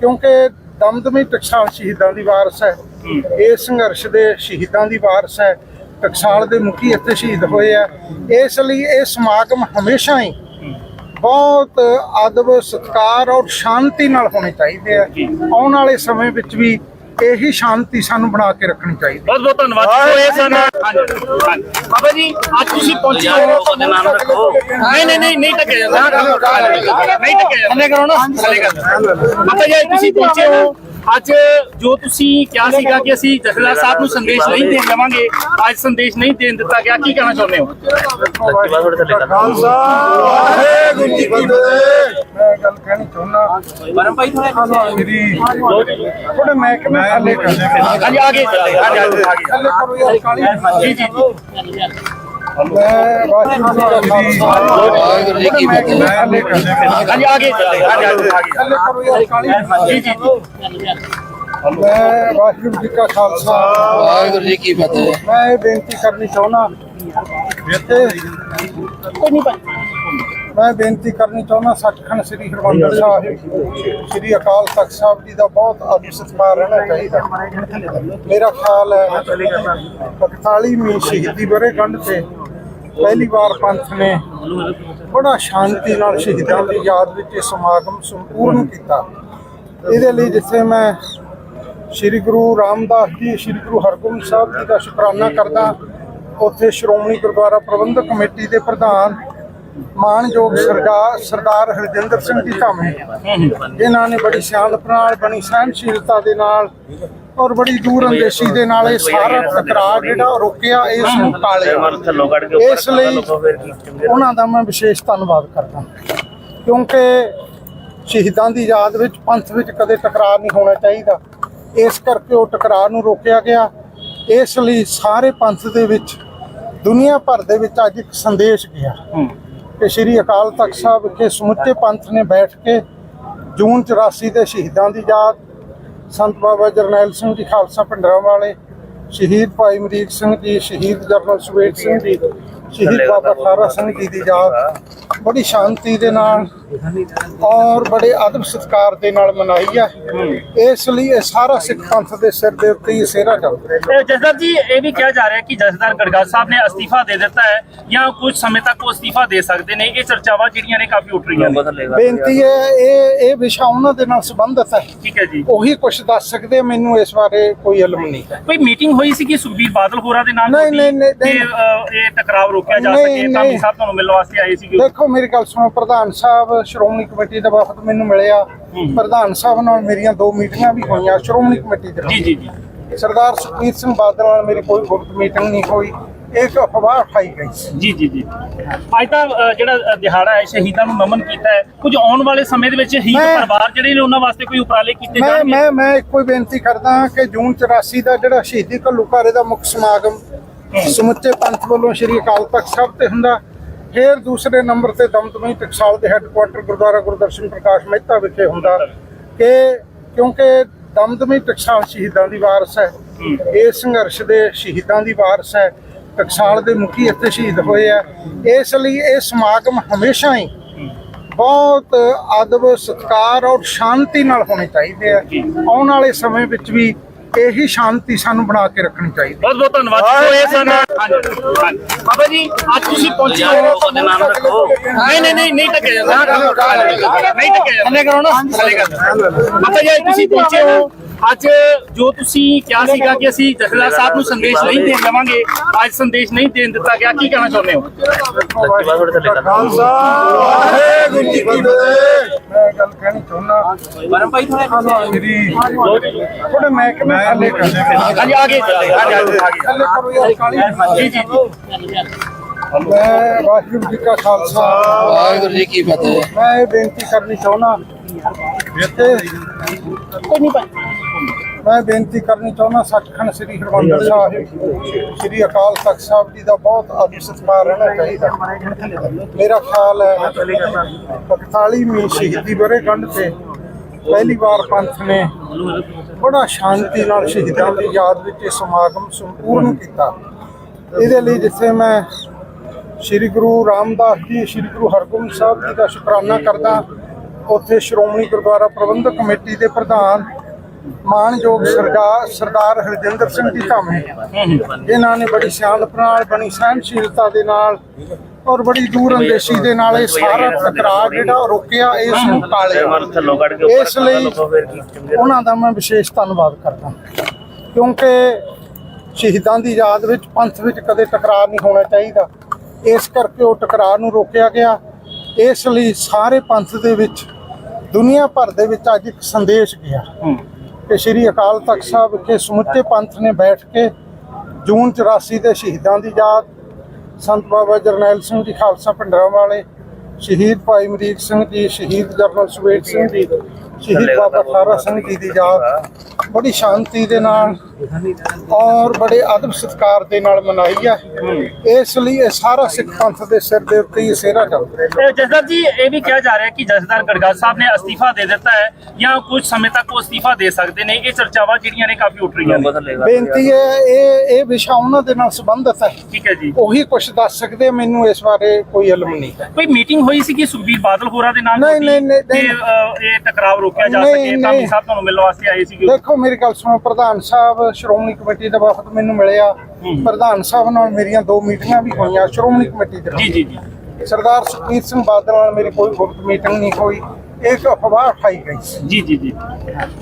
ਕਿਉਂਕਿ ਦਮਦਮੀ ਟਕਸਾਲ ਸ਼ਹੀਦਾਂ ਦੀ ਵਾਰਸ ਹੈ ਇਹ ਸੰਘਰਸ਼ ਦੇ ਸ਼ਹੀਦਾਂ ਦੀ ਵਾਰਸ ਹੈ ਟਕਸਾਲ ਦੇ ਮੁਖੀ ਇੱਥੇ ਸ਼ਹੀਦ ਹੋਏ ਆ ਇਸ ਲਈ ਇਹ ਸਮਾਗਮ ਹਮੇਸ਼ਾ ਹੀ ਬਹੁਤ ਅਦਬ ਸਤਿਕਾਰ ਔਰ ਸ਼ਾਂਤੀ ਨਾਲ ਹੋਣੇ ਚਾਹੀਦੇ ਆ। ਆਉਣ ਵਾਲੇ ਸਮੇਂ ਵਿੱਚ ਵੀ ਇਹੀ ਸ਼ਾਂਤੀ ਸਾਨੂੰ ਬਣਾ ਕੇ ਰੱਖਣੀ ਚਾਹੀਦੀ। ਬਹੁਤ ਬਹੁਤ ਧੰਨਵਾਦ। ਜੀ ਹੋਏ ਸਨ ਹਾਂਜੀ ਹਾਂਜੀ। ਬਾਬਾ ਜੀ ਅੱਜ ਤੁਸੀਂ ਪਹੁੰਚੇ ਹੋ। ਉਹਦੇ ਨਾਮ ਰੱਖੋ। ਨਹੀਂ ਨਹੀਂ ਨਹੀਂ ਨਹੀਂ ਟੱਕਿਆ ਜਾਂਦਾ। ਨਹੀਂ ਟੱਕਿਆ ਜਾਂਦਾ। ਥੱਲੇ ਕਰੋ ਨਾ। ਥੱਲੇ ਕਰ। ਬਾਬਾ ਜੀ ਅੱਜ ਤੁਸੀਂ ਪਹੁੰਚੇ ਹੋ। ਅੱਜ ਜੋ ਤੁਸੀਂ ਕਿਹਾ ਸੀਗਾ ਕਿ ਅਸੀਂ ਜਥੇਦਾਰ ਸਾਹਿਬ ਨੂੰ ਸੰਦੇਸ਼ ਨਹੀਂ ਦੇਣ ਦੇਵਾਂਗੇ ਅੱਜ ਸੰਦੇਸ਼ ਨਹੀਂ ਦੇਣ ਦਿੱਤਾ ਗਿਆ ਕੀ ਕਹਿਣਾ ਚਾਹੁੰਦੇ ਹੋ? ਖਾਲਸਾ ਵਾਹਿਗੁਰੂ ਜੀ ਕੀ ਫਤਿਹ। ਮੈਂ ਗੱਲ ਕਹਿਣੀ ਚਾਹੁੰਦਾ ਪਰਮ ਭਾਈ ਥੋੜੇ ਖਾਓ ਮੇਰੀ ਥੋੜੇ ਮੈਂ ਕਿ ਮੈਂ ਥੱਲੇ ਕਰ ਹਾਂਜੀ ਹਾਂਜੀ ਜੀ ਜੀ। ਜੀ ਮੈਂ ਵਾਹਿਗੁਰੂ ਜੀ ਕਾ ਖਾਲਸਾ ਵਾਹਿਗੁਰੂ ਜੀ ਕੀ ਫਤਿਹ। ਹਾਂਜੀ ਆਗੇ ਚੱਲੇ ਜੀ ਜੀ ਮੈਂ ਵਾਹਿਗੁਰੂ ਜੀ ਕਾ ਖਾਲਸਾ ਵਾਹਿਗੁਰੂ ਜੀ ਕੀ ਫਤਿਹ ਮੈਂ ਇਹ ਬੇਨਤੀ ਕਰਨੀ ਚਾਹੁੰਦਾ ਕਿ ਕੋਈ ਨਹੀਂ ਮੈਂ ਬੇਨਤੀ ਕਰਨੀ ਚਾਹੁੰਦਾ ਸੱਚਖੰਡ ਸ੍ਰੀ ਹਰਿਮੰਦਰ ਸਾਹਿਬ, ਸ੍ਰੀ ਅਕਾਲ ਤਖਤ ਸਾਹਿਬ ਜੀ ਦਾ ਬਹੁਤ ਅਦਬ ਸਤਿਕਾਰ ਰਹਿਣਾ ਚਾਹੀਦਾ। ਮੇਰਾ ਖਿਆਲ ਹੈ 41ਵੀਂ ਸ਼ਹੀਦੀ ਵਰ੍ਹੇਗੰਢ ਤੇ ਪਹਿਲੀ ਵਾਰ ਪੰਥ ਨੇ ਬੜਾ ਸ਼ਾਂਤੀ ਨਾਲ ਸ਼ਹੀਦਾਂ ਦੀ ਯਾਦ ਵਿੱਚ ਇਹ ਸਮਾਗਮ ਸੰਪੂਰਨ ਕੀਤਾ। ਇਹਦੇ ਲਈ ਜਿੱਥੇ ਮੈਂ ਸ੍ਰੀ ਗੁਰੂ ਰਾਮਦਾਸ ਜੀ, ਸ੍ਰੀ ਗੁਰੂ ਹਰਗੋਬਿੰਦ ਸਾਹਿਬ ਜੀ ਦਾ ਸ਼ੁਕਰਾਨਾ ਕਰਦਾ, ਉੱਥੇ ਸ਼੍ਰੋਮਣੀ ਗੁਰਦੁਆਰਾ ਪ੍ਰਬੰਧਕ ਕਮੇਟੀ ਦੇ ਪ੍ਰਧਾਨ ਮਾਨਯੋਗ ਸਰਦਾਰ ਸਰਦਾਰ ਹਰਜਿੰਦਰ ਸਿੰਘ ਜੀ ਧਾਮੇ ਇਹਨਾਂ ਨੇ ਬੜੀ ਸਿਆਣਪ ਨਾਲ ਬਣੀ ਸਹਿਨਸ਼ੀਲਤਾ ਦੇ ਨਾਲ ਔਰ ਬੜੀ ਦੂਰ ਅੰਦੇਸ਼ੀ ਦੇ ਨਾਲ ਇਹ ਸਾਰਾ ਟਕਰਾਅ ਜਿਹੜਾ ਰੋਕਿਆ ਇਸ ਨੂੰ ਟਾਲਿਆ ਇਸ ਲਈ ਉਹਨਾਂ ਦਾ ਮੈਂ ਵਿਸ਼ੇਸ਼ ਧੰਨਵਾਦ ਕਰਦਾ। ਕਿਉਂਕਿ ਸ਼ਹੀਦਾਂ ਦੀ ਯਾਦ ਵਿੱਚ, ਪੰਥ ਵਿੱਚ ਕਦੇ ਟਕਰਾਅ ਨਹੀਂ ਹੋਣਾ ਚਾਹੀਦਾ। ਇਸ ਕਰਕੇ ਉਹ ਟਕਰਾਅ ਨੂੰ ਰੋਕਿਆ ਗਿਆ। ਇਸ ਲਈ ਸਾਰੇ ਪੰਥ ਦੇ ਵਿੱਚ, ਦੁਨੀਆ ਭਰ ਦੇ ਵਿੱਚ ਅੱਜ ਇੱਕ ਸੰਦੇਸ਼ ਗਿਆ। ਕਿ ਸ੍ਰੀ ਅਕਾਲ ਤਖਤ ਸਾਹਿਬ ਵਿਖੇ ਸਮੁੱਚੇ ਪੰਥ ਨੇ ਬੈਠ ਕੇ ਜੂਨ 84 ਦੇ ਸ਼ਹੀਦਾਂ ਦੀ ਯਾਦ, ਸੰਤ ਬਾਬਾ ਜਰਨੈਲ ਸਿੰਘ ਜੀ ਖਾਲਸਾ ਭਿੰਡਰਾਂ ਵਾਲੇ, ਸ਼ਹੀਦ ਭਾਈ ਅਮਰੀਕ ਸਿੰਘ ਜੀ, ਸ਼ਹੀਦ ਜਰਨਲ ਸੁਵੇਦ ਸਿੰਘ ਜੀ, ਸ਼ਹੀਦ ਬਾਬਾ ਖਾਰਾ ਸਿੰਘ ਜੀ ਦੀ ਯਾਦ, ਬੜੀ ਸ਼ਾਂਤੀ ਦੇ ਨਾਲ ਔਰ ਬੜੇ ਅਦਬ ਸਤਿਕਾਰ ਦੇ ਨਾਲ ਮਨਾਈ ਹੈ ਇਸ ਲਈ ਇਹ ਸਾਰਾ ਸਿੱਖ ਪੰਥ ਦੇ ਸਿਰ ਦੇ ਉੱਤੇ ਹੀ ਸਿਹਰਾ ਚੱਲਦਾ ਹੈ ਜਸਦਰ ਜੀ ਇਹ ਵੀ ਕਿਹਾ ਜਾ ਰਿਹਾ ਹੈ ਕਿ ਜਸਦਾਰ ਗੜਗੜ ਸਾਹਿਬ ਨੇ ਅਸਤੀਫਾ ਦੇ ਦਿੱਤਾ ਹੈ ਜਾਂ ਕੁਝ ਸਮੇਂ ਤੱਕ ਉਹ ਅਸਤੀਫਾ ਦੇ ਸਕਦੇ ਨੇ। ਇਹ ਚਰਚਾਵਾਂ ਜਿਹੜੀਆਂ ਨੇ ਕਾਫੀ ਉੱਠ ਰਹੀਆਂ ਨੇ। ਬੇਨਤੀ ਹੈ ਇਹ ਇਹ ਵਿਸ਼ਾ ਉਹਨਾਂ ਦੇ ਨਾਲ ਸੰਬੰਧਿਤ ਹੈ। ਠੀਕ ਹੈ ਜੀ। ਉਹੀ ਕੁਝ ਦੱਸ ਸਕਦੇ ਮੈਨੂੰ ਇਸ ਬਾਰੇ ਕੋਈ ਇਲਮ ਨਹੀਂ ਹੈ। ਕੋਈ ਮੀਟਿੰਗ ਹੋਈ ਸੀ ਕਿ ਸੁਖਬੀਰ ਬਾਦਲ ਹੋਰਾਂ ਦੇ ਨਾਲ ਨਹੀਂ, ਨਹੀਂ, ਨਹੀਂ, ਇਹ ਟਕਰਾਵ ਰੋਕਿਆ ਜਾ ਸਕੇ? ਕਾਮੀ ਨਹੀਂ। ਸਾਹਿਬ ਤੁਹਾਨੂੰ ਮਿਲਣ ਵਾਸਤੇ ਆਏ ਸੀਗੇ ਦੇਖੋ ਮੇਰੀ ਗੱਲ ਸੁਣੋ ਪ੍ਰਧਾਨ ਸਾਹਿਬ ਸ਼੍ਰੋਮਣੀ ਕਮੇਟੀ ਦਾ ਵਫਦ ਮੈਨੂੰ ਮਿਲਿਆ। ਪ੍ਰਧਾਨ ਸਾਹਿਬ ਨਾਲ ਮੇਰੀਆਂ ਦੋ ਮੀਟਿੰਗਾਂ ਵੀ ਹੋਈਆਂ ਸ਼੍ਰੋਮਣੀ ਕਮੇਟੀ ਦੇ। ਜੀ ਜੀ ਜੀ। ਸਰਦਾਰ ਸੁਖਬੀਰ ਸਿੰਘ ਬਾਦਲ ਨਾਲ ਮੇਰੀ ਕੋਈ ਗੁਪਤ ਮੀਟਿੰਗ ਨਹੀਂ ਹੋਈ। ਇੱਕ ਅਫਵਾਹ ਉਠਾਈ ਗਈ ਜੀ ਜੀ ਜੀ। ਅੱਜ ਤਾਂ ਜਿਹੜਾ ਦਿਹਾੜਾ ਹੈ ਸ਼ਹੀਦਾਂ ਨੂੰ ਨਮਨ ਕੀਤਾ ਹੈ। ਕੁਝ ਆਉਣ ਵਾਲੇ ਸਮੇਂ ਦੇ ਵਿੱਚ ਮੈਂ- ਪਰਿਵਾਰ ਜਿਹੜੇ ਨੇ ਉਹਨਾਂ ਵਾਸਤੇ ਕੋਈ ਉਪਰਾਲੇ ਕੀਤੇ ਮੈਂ ਜਾਣਗੇ? ਮੈਂ ਮੈਂ ਇੱਕੋ ਹੀ ਬੇਨਤੀ ਕਰਦਾ ਕਿ ਜੂਨ 84 ਦਾ ਜਿਹੜਾ ਸ਼ਹੀਦੀ ਘੱਲੂਘਾਰੇ ਦਾ ਮੁੱਖ ਸਮਾਗਮ ਸਮੁੱਚੇ ਪੰਥ ਵੱਲੋਂ ਸ਼੍ਰੀ ਅਕਾਲ ਤਖਤ ਸਾਹਿਬ ਤੇ ਹੁੰਦਾ ਫਿਰ ਦੂਸਰੇ ਨੰਬਰ ਤੇ ਦਮਦਮੀ ਟਕਸਾਲ ਦੇ ਹੈੱਡਕੁਆਟਰ ਗੁਰਦੁਆਰਾ ਗੁਰਦਰਸ਼ਨ ਪ੍ਰਕਾਸ਼ ਮਹਿਤਾ ਵਿਖੇ ਹੁੰਦਾ ਕਿ ਕਿਉਂਕਿ ਦਮਦਮੀ ਟਕਸਾਲ ਸ਼ਹੀਦਾਂ ਦੀ ਵਾਰਸ ਹੈ, ਇਹ ਸੰਘਰਸ਼ ਦੇ ਸ਼ਹੀਦਾਂ ਦੀ ਵਾਰਸ ਹੈ, ਟਕਸਾਲ ਦੇ ਮੁਖੀ ਇੱਥੇ ਸ਼ਹੀਦ ਹੋਏ ਆ। ਇਸ ਲਈ ਇਹ ਸਮਾਗਮ ਹਮੇਸ਼ਾ ਹੀ ਬਹੁਤ ਅਦਬ ਸਤਿਕਾਰ ਔਰ ਸ਼ਾਂਤੀ ਨਾਲ ਹੋਣੇ ਚਾਹੀਦੇ ਆ। ਆਉਣ ਵਾਲੇ ਸਮੇਂ ਵਿੱਚ ਵੀ ਇਹੀ ਸ਼ਾਂਤੀ ਸਾਨੂੰ ਬਣਾ ਕੇ ਰੱਖਣੀ ਚਾਹੀਦੀ। ਬਹੁਤ ਬਹੁਤ ਧੰਨਵਾਦ। ਜੀ। ਇਹ ਸਨ ਹਾਂਜੀ। ਹਾਂਜੀ ਬਾਬਾ ਜੀ ਅੱਜ ਤੁਸੀਂ ਪਹੁੰਚੇ ਹੋ। ਉਹਦੇ ਨਾਮ ਰੱਖੋ ਨਹੀਂ ਨਹੀਂ ਨਹੀਂ ਨਹੀਂ ਜਾਂਦਾ। ਨਹੀਂ ਟੱਕਿਆ ਜਾਂਦਾ। ਥੱਲੇ ਕਰੋ ਨਾ ਥੱਲੇ ਕਰ ਬਾਬਾ ਜੀ ਤੁਸੀਂ ਪਹੁੰਚੇ ਹੋ। ਅੱਜ ਜੋ ਤੁਸੀਂ ਕਿਹਾ ਸੀਗਾ ਕਿ ਅਸੀਂ ਜਥੇਦਾਰ ਸਾਹਿਬ ਨੂੰ ਸੰਦੇਸ਼ ਨਹੀਂ ਦੇਣ ਦੇਵਾਂਗੇ ਅੱਜ ਸੰਦੇਸ਼ ਨਹੀਂ ਦੇਣ ਦਿੱਤਾ ਗਿਆ ਕੀ ਕਹਿਣਾ ਚਾਹੁੰਦੇ ਹੋ? ਖਾਲਸਾ ਵਾਹਿਗੁਰੂ ਜੀ ਕੀ ਫਤਿਹ। ਮੈਂ ਗੱਲ ਕਹਿਣੀ ਚਾਹੁੰਦਾ ਪਰਮ ਭਾਈ ਥੋੜੇ ਸ਼੍ਰੀ ਥੋੜੇ ਮੈਂ ਕਿ ਕਰ ਹਾਂਜੀ ਜੀ ਜੀ ਵਾਹਿਗੁਰੂ ਜੀ ਕਾ ਖਾਲਸਾ। ਵਾਹਿਗੁਰੂ ਜੀ ਕੀ ਫਤਿਹ। ਮੈਂ ਬੇਨਤੀ ਕਰਨੀ ਚਾਹੁੰਦਾ ਇੱਥੇ ਮੈਂ ਬੇਨਤੀ ਕਰਨੀ ਚਾਹੁੰਦਾ ਸੱਚਖੰਡ ਸ੍ਰੀ ਹਰਿਮੰਦਰ ਸਾਹਿਬ, ਸ੍ਰੀ ਅਕਾਲ ਤਖਤ ਸਾਹਿਬ ਜੀ ਦਾ ਬਹੁਤ ਆਦਰ ਸਤਿਕਾਰ ਰਹਿਣਾ ਚਾਹੀਦਾ। ਮੇਰਾ ਖਿਆਲ ਹੈ 41ਵੀਂ ਸ਼ਹੀਦੀ ਵਰ੍ਹੇਗੰਢ ਤੇ ਪਹਿਲੀ ਵਾਰ ਪੰਥ ਨੇ ਬੜਾ ਸ਼ਾਂਤੀ ਨਾਲ ਸ਼ਹੀਦਾਂ ਦੀ ਯਾਦ ਵਿੱਚ ਇਹ ਸਮਾਗਮ ਸੰਪੂਰਨ ਕੀਤਾ। ਇਹਦੇ ਲਈ ਜਿੱਥੇ ਮੈਂ ਸ੍ਰੀ ਗੁਰੂ ਰਾਮਦਾਸ ਜੀ, ਸ੍ਰੀ ਗੁਰੂ ਹਰਗੋਬਿੰਦ ਸਾਹਿਬ ਜੀ ਦਾ ਸ਼ੁਕਰਾਨਾ ਕਰਦਾ, ਉੱਥੇ ਸ਼੍ਰੋਮਣੀ ਗੁਰਦੁਆਰਾ ਪ੍ਰਬੰਧਕ ਕਮੇਟੀ ਦੇ ਪ੍ਰਧਾਨ ਮਾਨਯੋਗ ਸਰਦਾਰ ਸਰਦਾਰ ਹਰਜਿੰਦਰ ਸਿੰਘ ਜੀ ਧਾਮੀ ਜਿਨ੍ਹਾਂ ਨੇ ਬੜੀ ਸਿਆਣਪ ਨਾਲ, ਬੜੀ ਸਹਿਨਸ਼ੀਲਤਾ ਦੇ ਨਾਲ ਔਰ ਬੜੀ ਦੂਰ ਅੰਦੇਸ਼ੀ ਦੇ ਨਾਲ ਇਹ ਸਾਰਾ ਟਕਰਾਅ ਜਿਹੜਾ ਰੋਕਿਆ ਇਸ ਨੂੰ ਟਾਲਿਆ ਇਸ ਲਈ ਉਹਨਾਂ ਦਾ ਮੈਂ ਵਿਸ਼ੇਸ਼ ਧੰਨਵਾਦ ਕਰਦਾ ਕਿਉਂਕਿ ਸ਼ਹੀਦਾਂ ਦੀ ਯਾਦ ਵਿੱਚ, ਪੰਥ ਵਿੱਚ ਕਦੇ ਟਕਰਾਅ ਨਹੀਂ ਹੋਣਾ ਚਾਹੀਦਾ। ਇਸ ਕਰਕੇ ਉਹ ਟਕਰਾਅ ਨੂੰ ਰੋਕਿਆ ਗਿਆ। ਇਸ ਲਈ ਸਾਰੇ ਪੰਥ ਦੇ ਵਿੱਚ, ਦੁਨੀਆ ਭਰ ਦੇ ਵਿੱਚ ਅੱਜ ਇੱਕ ਸੰਦੇਸ਼ ਗਿਆ। ਕਿ ਸ੍ਰੀ ਅਕਾਲ ਤਖਤ ਸਾਹਿਬ ਵਿਖੇ ਸਮੁੱਚੇ ਪੰਥ ਨੇ ਬੈਠ ਕੇ ਜੂਨ 84 ਦੇ ਸ਼ਹੀਦਾਂ ਦੀ ਯਾਦ ਸੰਤ ਬਾਬਾ ਜਰਨੈਲ ਸਿੰਘ ਜੀ ਖਾਲਸਾ ਪਿੰਡਰਾਂ ਵਾਲੇ ਸ਼ਹੀਦ ਭਾਈ ਅਮਰੀਕ ਸਿੰਘ ਜੀ ਸ਼ਹੀਦ ਜਰਨਲ ਸੁਵੇਟ ਸਿੰਘ ਜੀ ਸ਼ਹੀਦ ਬਾਬਾ ਠਾਰਾ ਸਿੰਘ ਜੀ ਦੀ ਯਾਦ। ਬੜੀ ਸ਼ਾਂਤੀ ਦੇ ਨਾਲ ਔਰ ਬੜੇ ਅਦਬ ਸਤਿਕਾਰ ਦੇ ਨਾਲ ਮਨਾਈ ਹੈ ਇਸ ਲਈ ਇਹ ਸਾਰਾ ਸਿੱਖ ਪੰਥ ਦੇ ਸਿਰ ਦੇ ਉੱਤੇ ਹੀ ਸਿਹਰਾ ਚੱਲਦਾ ਇਹ ਜਸਦਰ ਜੀ ਇਹ ਵੀ ਕਿਹਾ ਜਾ ਰਿਹਾ ਹੈ ਕਿ ਜਸਦਾਰ ਗੜਗਾ ਸਾਹਿਬ ਨੇ ਅਸਤੀਫਾ ਦੇ ਦਿੱਤਾ ਹੈ ਜਾਂ ਕੁਝ ਸਮੇਂ ਤੱਕ ਉਹ ਅਸਤੀਫਾ ਦੇ ਸਕਦੇ ਨੇ। ਇਹ ਚਰਚਾਵਾਂ ਜਿਹੜੀਆਂ ਨੇ ਕਾਫੀ ਉੱਠ ਰਹੀਆਂ ਨੇ। ਬੇਨਤੀ ਹੈ ਇਹ ਇਹ ਵਿਸ਼ਾ ਉਹਨਾਂ ਦੇ ਨਾਲ ਸੰਬੰਧਿਤ ਹੈ। ਠੀਕ ਹੈ ਜੀ। ਉਹੀ ਕੁਝ ਦੱਸ ਸਕਦੇ ਆ, ਮੈਨੂੰ ਇਸ ਬਾਰੇ ਕੋਈ ਇਲਮ ਨਹੀਂ ਹੈ। ਕੋਈ ਮੀਟਿੰਗ ਹੋਈ ਸੀ ਕਿ ਸੁਖਬੀਰ ਬਾਦਲ ਹੋਰਾਂ ਦੇ ਨਾਲ ਨਹੀਂ, ਨਹੀਂ, ਇਹ ਟਕਰਾਵ ਰੋਕਿਆ ਜਾ ਸਕੇ? ਨਹੀਂ। ਸਾਹਿਬ ਤੁਹਾਨੂੰ ਮਿਲਣ ਵਾਸਤੇ ਆਏ ਸੀਗੇ ਦੇਖੋ ਮੇਰੀ ਗੱਲ ਸੁਣੋ ਪ੍ਰਧਾਨ ਸਾਹਿਬ ਸ਼੍ਰੋਮਣੀ ਕਮੇਟੀ ਦਾ ਵਫਦ ਮੈਨੂੰ ਮਿਲਿਆ। ਪ੍ਰਧਾਨ ਸਾਹਿਬ ਨਾਲ ਮੇਰੀਆਂ ਦੋ ਮੀਟਿੰਗਾਂ ਵੀ ਹੋਈਆਂ ਸ਼੍ਰੋਮਣੀ ਕਮੇਟੀ ਦੇ ਜੀ ਜੀ ਜੀ। ਸਰਦਾਰ ਸੁਖਬੀਰ ਸਿੰਘ ਬਾਦਲ ਨਾਲ ਮੇਰੀ ਕੋਈ ਗੁਪਤ ਮੀਟਿੰਗ ਨਹੀਂ ਹੋਈ। ਇੱਕ ਅਫਵਾਹ ਉਠਾਈ ਗਈ ਜੀ ਜੀ ਜੀ।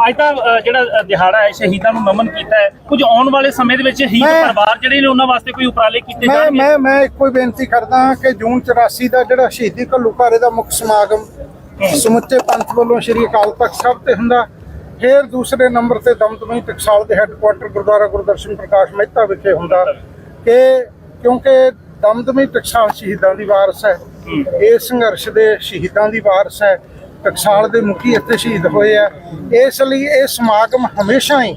ਅੱਜ ਤਾਂ ਜਿਹੜਾ ਦਿਹਾੜਾ ਹੈ ਸ਼ਹੀਦਾਂ ਨੂੰ ਨਮਨ ਕੀਤਾ ਹੈ। ਕੁਝ ਆਉਣ ਵਾਲੇ ਸਮੇਂ ਦੇ ਵਿੱਚ ਮੈਂ- ਪਰਿਵਾਰ ਜਿਹੜੇ ਨੇ ਉਹਨਾਂ ਵਾਸਤੇ ਕੋਈ ਉਪਰਾਲੇ ਕੀਤੇ ਮੈਂ ਜਾਣਗੇ? ਮੈਂ ਮੈਂ ਇੱਕੋ ਹੀ ਬੇਨਤੀ ਕਰਦਾ ਹਾਂ ਕਿ ਜੂਨ 84 ਦਾ ਜਿਹੜਾ ਸ਼ਹੀਦੀ ਘੱਲੂਘਾਰੇ ਦਾ ਮੁੱਖ ਸਮਾਗਮ ਸਮੁੱਚੇ ਪੰਥ ਵੱਲੋਂ ਸ਼੍ਰੀ ਅਕਾਲ ਤਖਤ ਸਾਹਿਬ ਤੇ ਹੁੰਦਾ ਫਿਰ ਦੂਸਰੇ ਨੰਬਰ ਤੇ ਦਮਦਮੀ ਟਕਸਾਲ ਦੇ ਹੈੱਡਕੁਆਟਰ ਗੁਰਦੁਆਰਾ ਗੁਰਦਰਸ਼ਨ ਪ੍ਰਕਾਸ਼ ਮਹਿਤਾ ਵਿਖੇ ਹੁੰਦਾ ਕਿ ਕਿਉਂਕਿ ਦਮਦਮੀ ਟਕਸਾਲ ਸ਼ਹੀਦਾਂ ਦੀ ਵਾਰਸ ਹੈ ਇਹ ਸੰਘਰਸ਼ ਦੇ ਸ਼ਹੀਦਾਂ ਦੀ ਵਾਰਸ ਹੈ ਟਕਸਾਲ ਦੇ ਮੁਖੀ ਇੱਥੇ ਸ਼ਹੀਦ ਹੋਏ ਆ। ਇਸ ਲਈ ਇਹ ਸਮਾਗਮ ਹਮੇਸ਼ਾ ਹੀ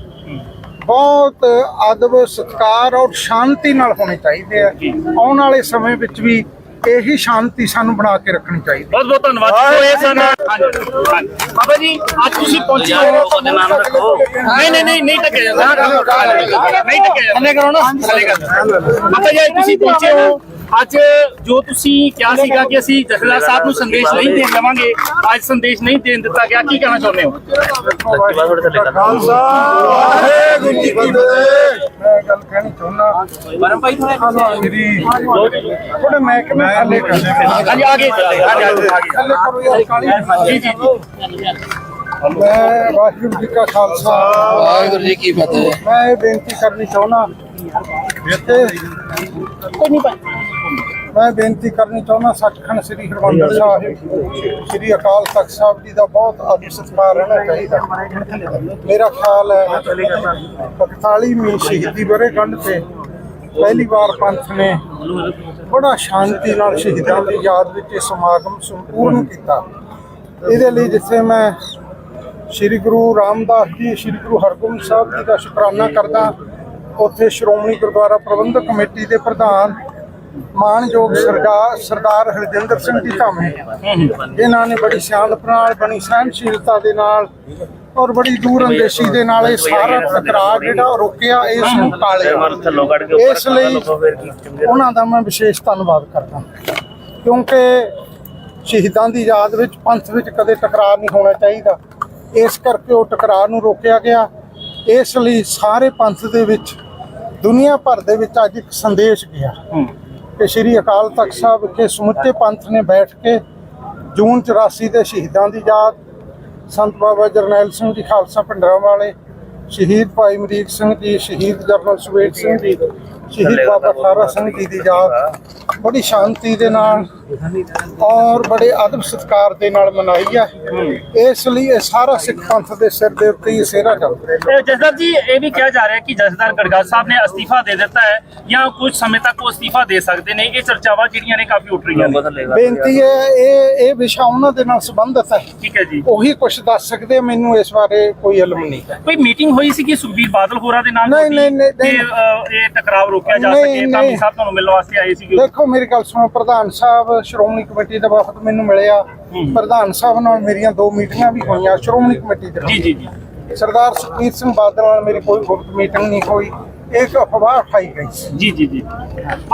ਬਹੁਤ ਅਦਬ ਸਤਿਕਾਰ ਔਰ ਸ਼ਾਂਤੀ ਨਾਲ ਹੋਣੇ ਚਾਹੀਦੇ ਆ। ਆਉਣ ਵਾਲੇ ਸਮੇਂ ਵਿੱਚ ਵੀ ਇਹੀ ਸ਼ਾਂਤੀ ਸਾਨੂੰ ਬਣਾ ਕੇ ਰੱਖਣੀ ਚਾਹੀਦੀ ਬਹੁਤ ਬਹੁਤ ਧੰਨਵਾਦ ਜੀ ਇਹ ਸਨ ਹਾਂਜੀ ਹਾਂਜੀ ਬਾਬਾ ਜੀ ਅੱਜ ਤੁਸੀਂ ਪਹੁੰਚੇ ਹੋ ਉਹਦੇ ਨਾਮ ਰੱਖੋ ਨਹੀਂ ਨਹੀਂ ਨਹੀਂ ਨਹੀਂ ਜਾਂਦਾ ਨਹੀਂ ਟੱਕਿਆ ਜਾਂਦਾ ਥੱਲੇ ਕਰੋ ਨਾ ਥੱਲੇ ਕਰ ਬਾਬਾ ਜੀ ਤੁਸੀਂ ਪਹੁੰਚੇ ਹੋ ਅੱਜ ਜੋ ਤੁਸੀਂ ਕਿਹਾ ਸੀਗਾ ਕਿ ਅਸੀਂ ਜਥੇਦਾਰ ਸਾਹਿਬ ਨੂੰ ਸੰਦੇਸ਼ ਨਹੀਂ ਦੇਣ ਦੇਵਾਂਗੇ ਅੱਜ ਸੰਦੇਸ਼ ਨਹੀਂ ਦੇਣ ਦਿੱਤਾ ਗਿਆ ਕੀ ਕਹਿਣਾ ਚਾਹੁੰਦੇ ਹੋ? ਖਾਲਸਾ ਵਾਹਿਗੁਰੂ ਜੀ ਕੀ ਫਤਿਹ। ਮੈਂ ਗੱਲ ਕਹਿਣੀ ਚਾਹੁੰਦਾ ਪਰਮ ਭਾਈ ਥੋੜੇ ਥੱਲੇ ਕਰ ਹਾਂਜੀ ਆਗੇ ਜੀ ਜੀ ਵਾਹਿਗੁਰੂ ਜੀ ਕਾ ਖਾਲਸਾ। ਵਾਹਿਗੁਰੂ ਜੀ ਕੀ ਫਤਿਹ। ਮੈਂ ਇਹ ਬੇਨਤੀ ਕਰਨੀ ਚਾਹੁੰਦਾ ਮੈਂ ਬੇਨਤੀ ਕਰਨੀ ਚਾਹੁੰਦਾ, ਸੱਚਖੰਡ ਸ੍ਰੀ ਹਰਿਮੰਦਰ ਸਾਹਿਬ, ਸ੍ਰੀ ਅਕਾਲ ਤਖਤ ਸਾਹਿਬ ਜੀ ਦਾ ਬਹੁਤ ਆਦਰ ਸਤਿਕਾਰ ਰਹਿਣਾ ਚਾਹੀਦਾ। ਮੇਰਾ ਖਿਆਲ ਹੈ 41ਵੀਂ ਸ਼ਹੀਦੀ ਵਰ੍ਹੇਗੰਢ ਤੇ ਪਹਿਲੀ ਵਾਰ ਪੰਥ ਨੇ ਬੜਾ ਸ਼ਾਂਤੀ ਨਾਲ ਸ਼ਹੀਦਾਂ ਦੀ ਯਾਦ ਵਿੱਚ ਇਹ ਸਮਾਗਮ ਸੰਪੂਰਨ ਕੀਤਾ। ਇਹਦੇ ਲਈ ਜਿੱਥੇ ਮੈਂ ਸ੍ਰੀ ਗੁਰੂ ਰਾਮਦਾਸ ਜੀ, ਸ੍ਰੀ ਗੁਰੂ ਹਰਗੋਬਿੰਦ ਸਾਹਿਬ ਜੀ ਦਾ ਸ਼ੁਕਰਾਨਾ ਕਰਦਾ ਉੱਥੇ ਸ਼੍ਰੋਮਣੀ ਗੁਰਦੁਆਰਾ ਪ੍ਰਬੰਧਕ ਕਮੇਟੀ ਦੇ ਪ੍ਰਧਾਨ ਮਾਨਯੋਗ ਸਰਦਾਰ ਸਰਦਾਰ ਹਰਜਿੰਦਰ ਸਿੰਘ ਜੀ ਧਾਮੀ। ਇਹਨਾਂ ਨੇ ਬੜੀ ਸਿਆਣਪ ਨਾਲ, ਬੜੀ ਸਹਿਨਸ਼ੀਲਤਾ ਦੇ ਨਾਲ ਔਰ ਬੜੀ ਦੂਰ ਅੰਦੇਸ਼ੀ ਦੇ ਨਾਲ ਇਹ ਸਾਰਾ ਟਕਰਾਅ ਜਿਹੜਾ ਉਹ ਰੋਕਿਆ ਇਸ ਨੂੰ ਟਾਲਿਆ ਇਸ ਲਈ ਉਹਨਾਂ ਦਾ ਮੈਂ ਵਿਸ਼ੇਸ਼ ਧੰਨਵਾਦ ਕਰਦਾ ਕਿਉਂਕਿ ਸ਼ਹੀਦਾਂ ਦੀ ਯਾਦ ਵਿੱਚ, ਪੰਥ ਵਿੱਚ ਕਦੇ ਟਕਰਾਅ ਨਹੀਂ ਹੋਣਾ ਚਾਹੀਦਾ। ਇਸ ਕਰਕੇ ਉਹ ਟਕਰਾਅ ਨੂੰ ਰੋਕਿਆ ਗਿਆ। ਇਸ ਲਈ ਸਾਰੇ ਪੰਥ ਦੇ ਵਿੱਚ ਦੁਨੀਆ ਭਰ ਦੇ ਵਿੱਚ ਅੱਜ ਇੱਕ ਸੰਦੇਸ਼ ਗਿਆ। ਕਿ ਸ੍ਰੀ ਅਕਾਲ ਤਖਤ ਸਾਹਿਬ ਵਿਖੇ ਸਮੁੱਚੇ ਪੰਥ ਨੇ ਬੈਠ ਕੇ ਜੂਨ 84 ਦੇ ਸ਼ਹੀਦਾਂ ਦੀ ਯਾਦ ਸੰਤ ਬਾਬਾ ਜਰਨੈਲ ਸਿੰਘ ਜੀ ਖਾਲਸਾ ਭਿੰਡਰਾਂ ਵਾਲੇ ਸ਼ਹੀਦ ਭਾਈ ਅਮਰੀਕ ਸਿੰਘ ਜੀ ਸ਼ਹੀਦ ਜਰਨਲ ਸੁਵੇਦ ਸਿੰਘ ਜੀ ਸ਼ਹੀਦ ਬਾਬਾ ਠਾਰਾ ਸਿੰਘ ਜੀ ਦੀ ਯਾਦ ਬੜੀ ਸ਼ਾਂਤੀ ਦੇ ਨਾਲ ਔਰ ਬੜੇ ਅਦਬ ਸਤਿਕਾਰ ਦੇ ਨਾਲ ਮਨਾਈ ਹੈ ਇਸ ਲਈ ਇਹ ਸਾਰਾ ਸਿੱਖ ਪੰਥ ਦੇ ਸਿਰ ਦੇ ਉੱਤੇ ਹੀ ਸਿਹਰਾ ਚੱਲਦਾ ਇਹ ਜਸਦਰ ਜੀ ਇਹ ਵੀ ਕਿਹਾ ਜਾ ਰਿਹਾ ਹੈ ਕਿ ਜਸਦਾਰ ਗੜਗਾ ਸਾਹਿਬ ਨੇ ਅਸਤੀਫਾ ਦੇ ਦਿੱਤਾ ਹੈ ਜਾਂ ਕੁਝ ਸਮੇਂ ਤੱਕ ਉਹ ਅਸਤੀਫਾ ਦੇ ਸਕਦੇ ਨੇ। ਇਹ ਚਰਚਾਵਾਂ ਜਿਹੜੀਆਂ ਨੇ ਕਾਫੀ ਉੱਠ ਰਹੀਆਂ ਨੇ। ਬੇਨਤੀ ਹੈ ਇਹ ਇਹ ਵਿਸ਼ਾ ਉਹਨਾਂ ਦੇ ਨਾਲ ਸੰਬੰਧਿਤ ਹੈ। ਠੀਕ ਹੈ ਜੀ। ਉਹੀ ਕੁਝ ਦੱਸ ਸਕਦੇ ਆ, ਮੈਨੂੰ ਇਸ ਬਾਰੇ ਕੋਈ ਇਲਮ ਨਹੀਂ ਹੈ। ਕੋਈ ਮੀਟਿੰਗ ਹੋਈ ਸੀ ਕਿ ਸੁਖਬੀਰ ਬਾਦਲ ਹੋਰਾਂ ਦੇ ਨਾਲ ਨਹੀਂ, ਨਹੀਂ, ਨਹੀਂ, ਇਹ ਟਕਰਾਵ ਰੋਕਿਆ ਜਾ ਸਕੇ? ਨਹੀਂ। ਸਾਹਿਬ ਤੁਹਾਨੂੰ ਮਿਲਣ ਵਾਸਤੇ ਆਏ ਸੀਗੇ ਦੇਖੋ ਮੇਰੀ ਗੱਲ ਸੁਣੋ ਪ੍ਰਧਾਨ ਸਾਹਿਬ ਸ਼੍ਰੋਮਣੀ ਕਮੇਟੀ ਦਾ ਵਫਦ ਮੈਨੂੰ ਮਿਲਿਆ। ਪ੍ਰਧਾਨ ਸਾਹਿਬ ਨਾਲ ਮੇਰੀਆਂ ਦੋ ਮੀਟਿੰਗਾਂ ਵੀ ਹੋਈਆਂ ਸ਼੍ਰੋਮਣੀ ਕਮੇਟੀ ਦੇ ਨਾਲ। ਜੀ ਜੀ ਜੀ। ਸਰਦਾਰ ਸੁਖਬੀਰ ਸਿੰਘ ਬਾਦਲ ਨਾਲ ਮੇਰੀ ਕੋਈ ਗੁਪਤ ਮੀਟਿੰਗ ਨਹੀਂ ਹੋਈ। ਇੱਕ ਅਫਵਾਹ ਉਠਾਈ ਗਈ ਜੀ ਜੀ ਜੀ।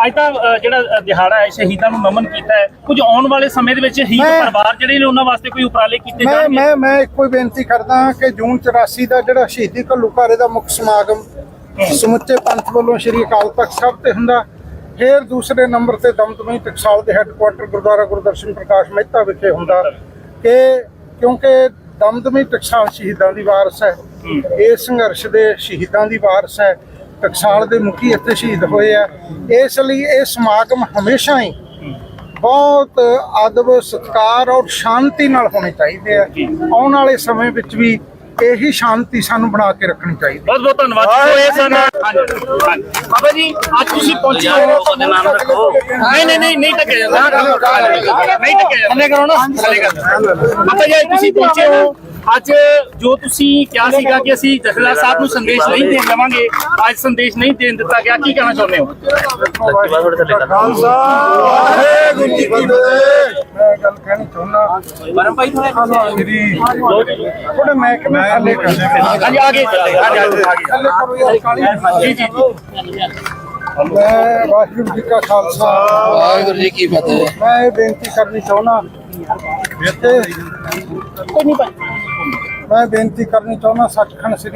ਅੱਜ ਤਾਂ ਜਿਹੜਾ ਦਿਹਾੜਾ ਹੈ ਸ਼ਹੀਦਾਂ ਨੂੰ ਨਮਨ ਕੀਤਾ ਹੈ। ਕੁਝ ਆਉਣ ਵਾਲੇ ਸਮੇਂ ਦੇ ਵਿੱਚ ਸ਼ਹੀਦ ਮੈਂ- ਪਰਿਵਾਰ ਜਿਹੜੇ ਨੇ ਉਹਨਾਂ ਵਾਸਤੇ ਕੋਈ ਉਪਰਾਲੇ ਕੀਤੇ ਮੈਂ ਜਾਣਗੇ? ਮੈਂ ਮੈਂ ਇੱਕੋ ਹੀ ਬੇਨਤੀ ਕਰਦਾ ਹਾਂ ਕਿ ਜੂਨ 84 ਦਾ ਜਿਹੜਾ ਸ਼ਹੀਦੀ ਘੱਲੂਘਾਰੇ ਦਾ ਮੁੱਖ ਸਮਾਗਮ ਸਮੁੱਚੇ ਪੰਥ ਵੱਲੋਂ ਸ਼੍ਰੀ ਅਕਾਲ ਤਖਤ ਸਾਹਿਬ ਤੇ ਹੁੰਦਾ ਫਿਰ ਦੂਸਰੇ ਨੰਬਰ ਤੇ ਦਮਦਮੀ ਟਕਸਾਲ ਦੇ ਹੈੱਡਕੁਆਟਰ ਗੁਰਦੁਆਰਾ ਗੁਰਦਰਸ਼ਨ ਪ੍ਰਕਾਸ਼ ਮਹਿਤਾ ਵਿਖੇ ਹੁੰਦਾ ਕਿ ਕਿਉਂਕਿ ਦਮਦਮੀ ਟਕਸਾਲ ਸ਼ਹੀਦਾਂ ਦੀ ਵਾਰਸ ਹੈ ਇਹ ਸੰਘਰਸ਼ ਦੇ ਸ਼ਹੀਦਾਂ ਦੀ ਵਾਰਸ ਹੈ ਟਕਸਾਲ ਦੇ ਮੁਖੀ ਇੱਥੇ ਸ਼ਹੀਦ ਹੋਏ ਆ। ਇਸ ਲਈ ਇਹ ਸਮਾਗਮ ਹਮੇਸ਼ਾ ਹੀ ਬਹੁਤ ਅਦਬ ਸਤਿਕਾਰ ਔਰ ਸ਼ਾਂਤੀ ਨਾਲ ਹੋਣੇ ਚਾਹੀਦੇ ਆ। ਆਉਣ ਵਾਲੇ ਸਮੇਂ ਵਿੱਚ ਵੀ ਇਹੀ ਸ਼ਾਂਤੀ ਸਾਨੂੰ ਬਣਾ ਕੇ ਰੱਖਣੀ ਚਾਹੀਦੀ। ਬਹੁਤ ਬਹੁਤ ਧੰਨਵਾਦ। ਇਹ ਸਨ। ਹਾਂਜੀ ਹਾਂਜੀ। ਬਾਬਾ ਜੀ ਅੱਜ ਤੁਸੀਂ ਪਹੁੰਚੇ ਹੋ। ਉਹਦੇ ਨਾਮ ਰੱਖੋ। ਨਹੀਂ ਨਹੀਂ ਨਹੀਂ ਨਹੀਂ ਜਾਂਦਾ। ਨਹੀਂ ਟੱਕਿਆ ਜਾਂਦਾ। ਥੱਲੇ ਕਰੋ ਨਾ। ਥੱਲੇ ਕਰ। ਬਾਬਾ ਜੀ ਤੁਸੀਂ ਪਹੁੰਚੇ ਹੋ। ਅੱਜ ਜੋ ਤੁਸੀਂ ਕਿਹਾ ਸੀਗਾ ਕਿ ਅਸੀਂ ਜਥੇਦਾਰ ਸਾਹਿਬ ਨੂੰ ਸੰਦੇਸ਼ ਨਹੀਂ ਦੇਣ ਦੇਵਾਂਗੇ ਅੱਜ ਸੰਦੇਸ਼ ਨਹੀਂ ਦੇਣ ਦਿੱਤਾ ਗਿਆ ਕੀ ਕਹਿਣਾ ਚਾਹੁੰਦੇ ਹੋ? ਖਾਲਸਾ ਵਾਹਿਗੁਰੂ ਜੀ ਕੀ ਫਤਿਹ। ਮੈਂ ਗੱਲ ਕਹਿਣੀ ਚਾਹੁੰਦਾ ਪਰਮ ਭਾਈ ਥੋੜੇ ਸ੍ਰੀ ਥੋੜੇ ਮੈਂ ਕਿ ਮੈਂ ਥੱਲੇ ਕਰ ਹਾਂਜੀ ਆਗੇ ਚੱਲੇ ਹਾਂਜੀ ਆਗੇ ਥੱਲੇ ਕਰੋ ਯਾਰ ਕਾਲੀ। ਜੀ ਜੀ ਜੀ ਮੈਂ ਵਾਹਿਗੁਰੂ ਜੀ ਕਾ ਖਾਲਸਾ। ਵਾਹਿਗੁਰੂ ਜੀ ਕੀ ਫਤਿਹ। ਮੈਂ ਇਹ ਬੇਨਤੀ ਕਰਨੀ ਚਾਹੁੰਦਾ ਕੋਈ ਨਹੀਂ ਭਾਈ। ਮੈਂ ਬੇਨਤੀ ਕਰਨੀ ਚਾਹੁੰਦਾ ਸੱਚਖੰਡ ਸ੍ਰੀ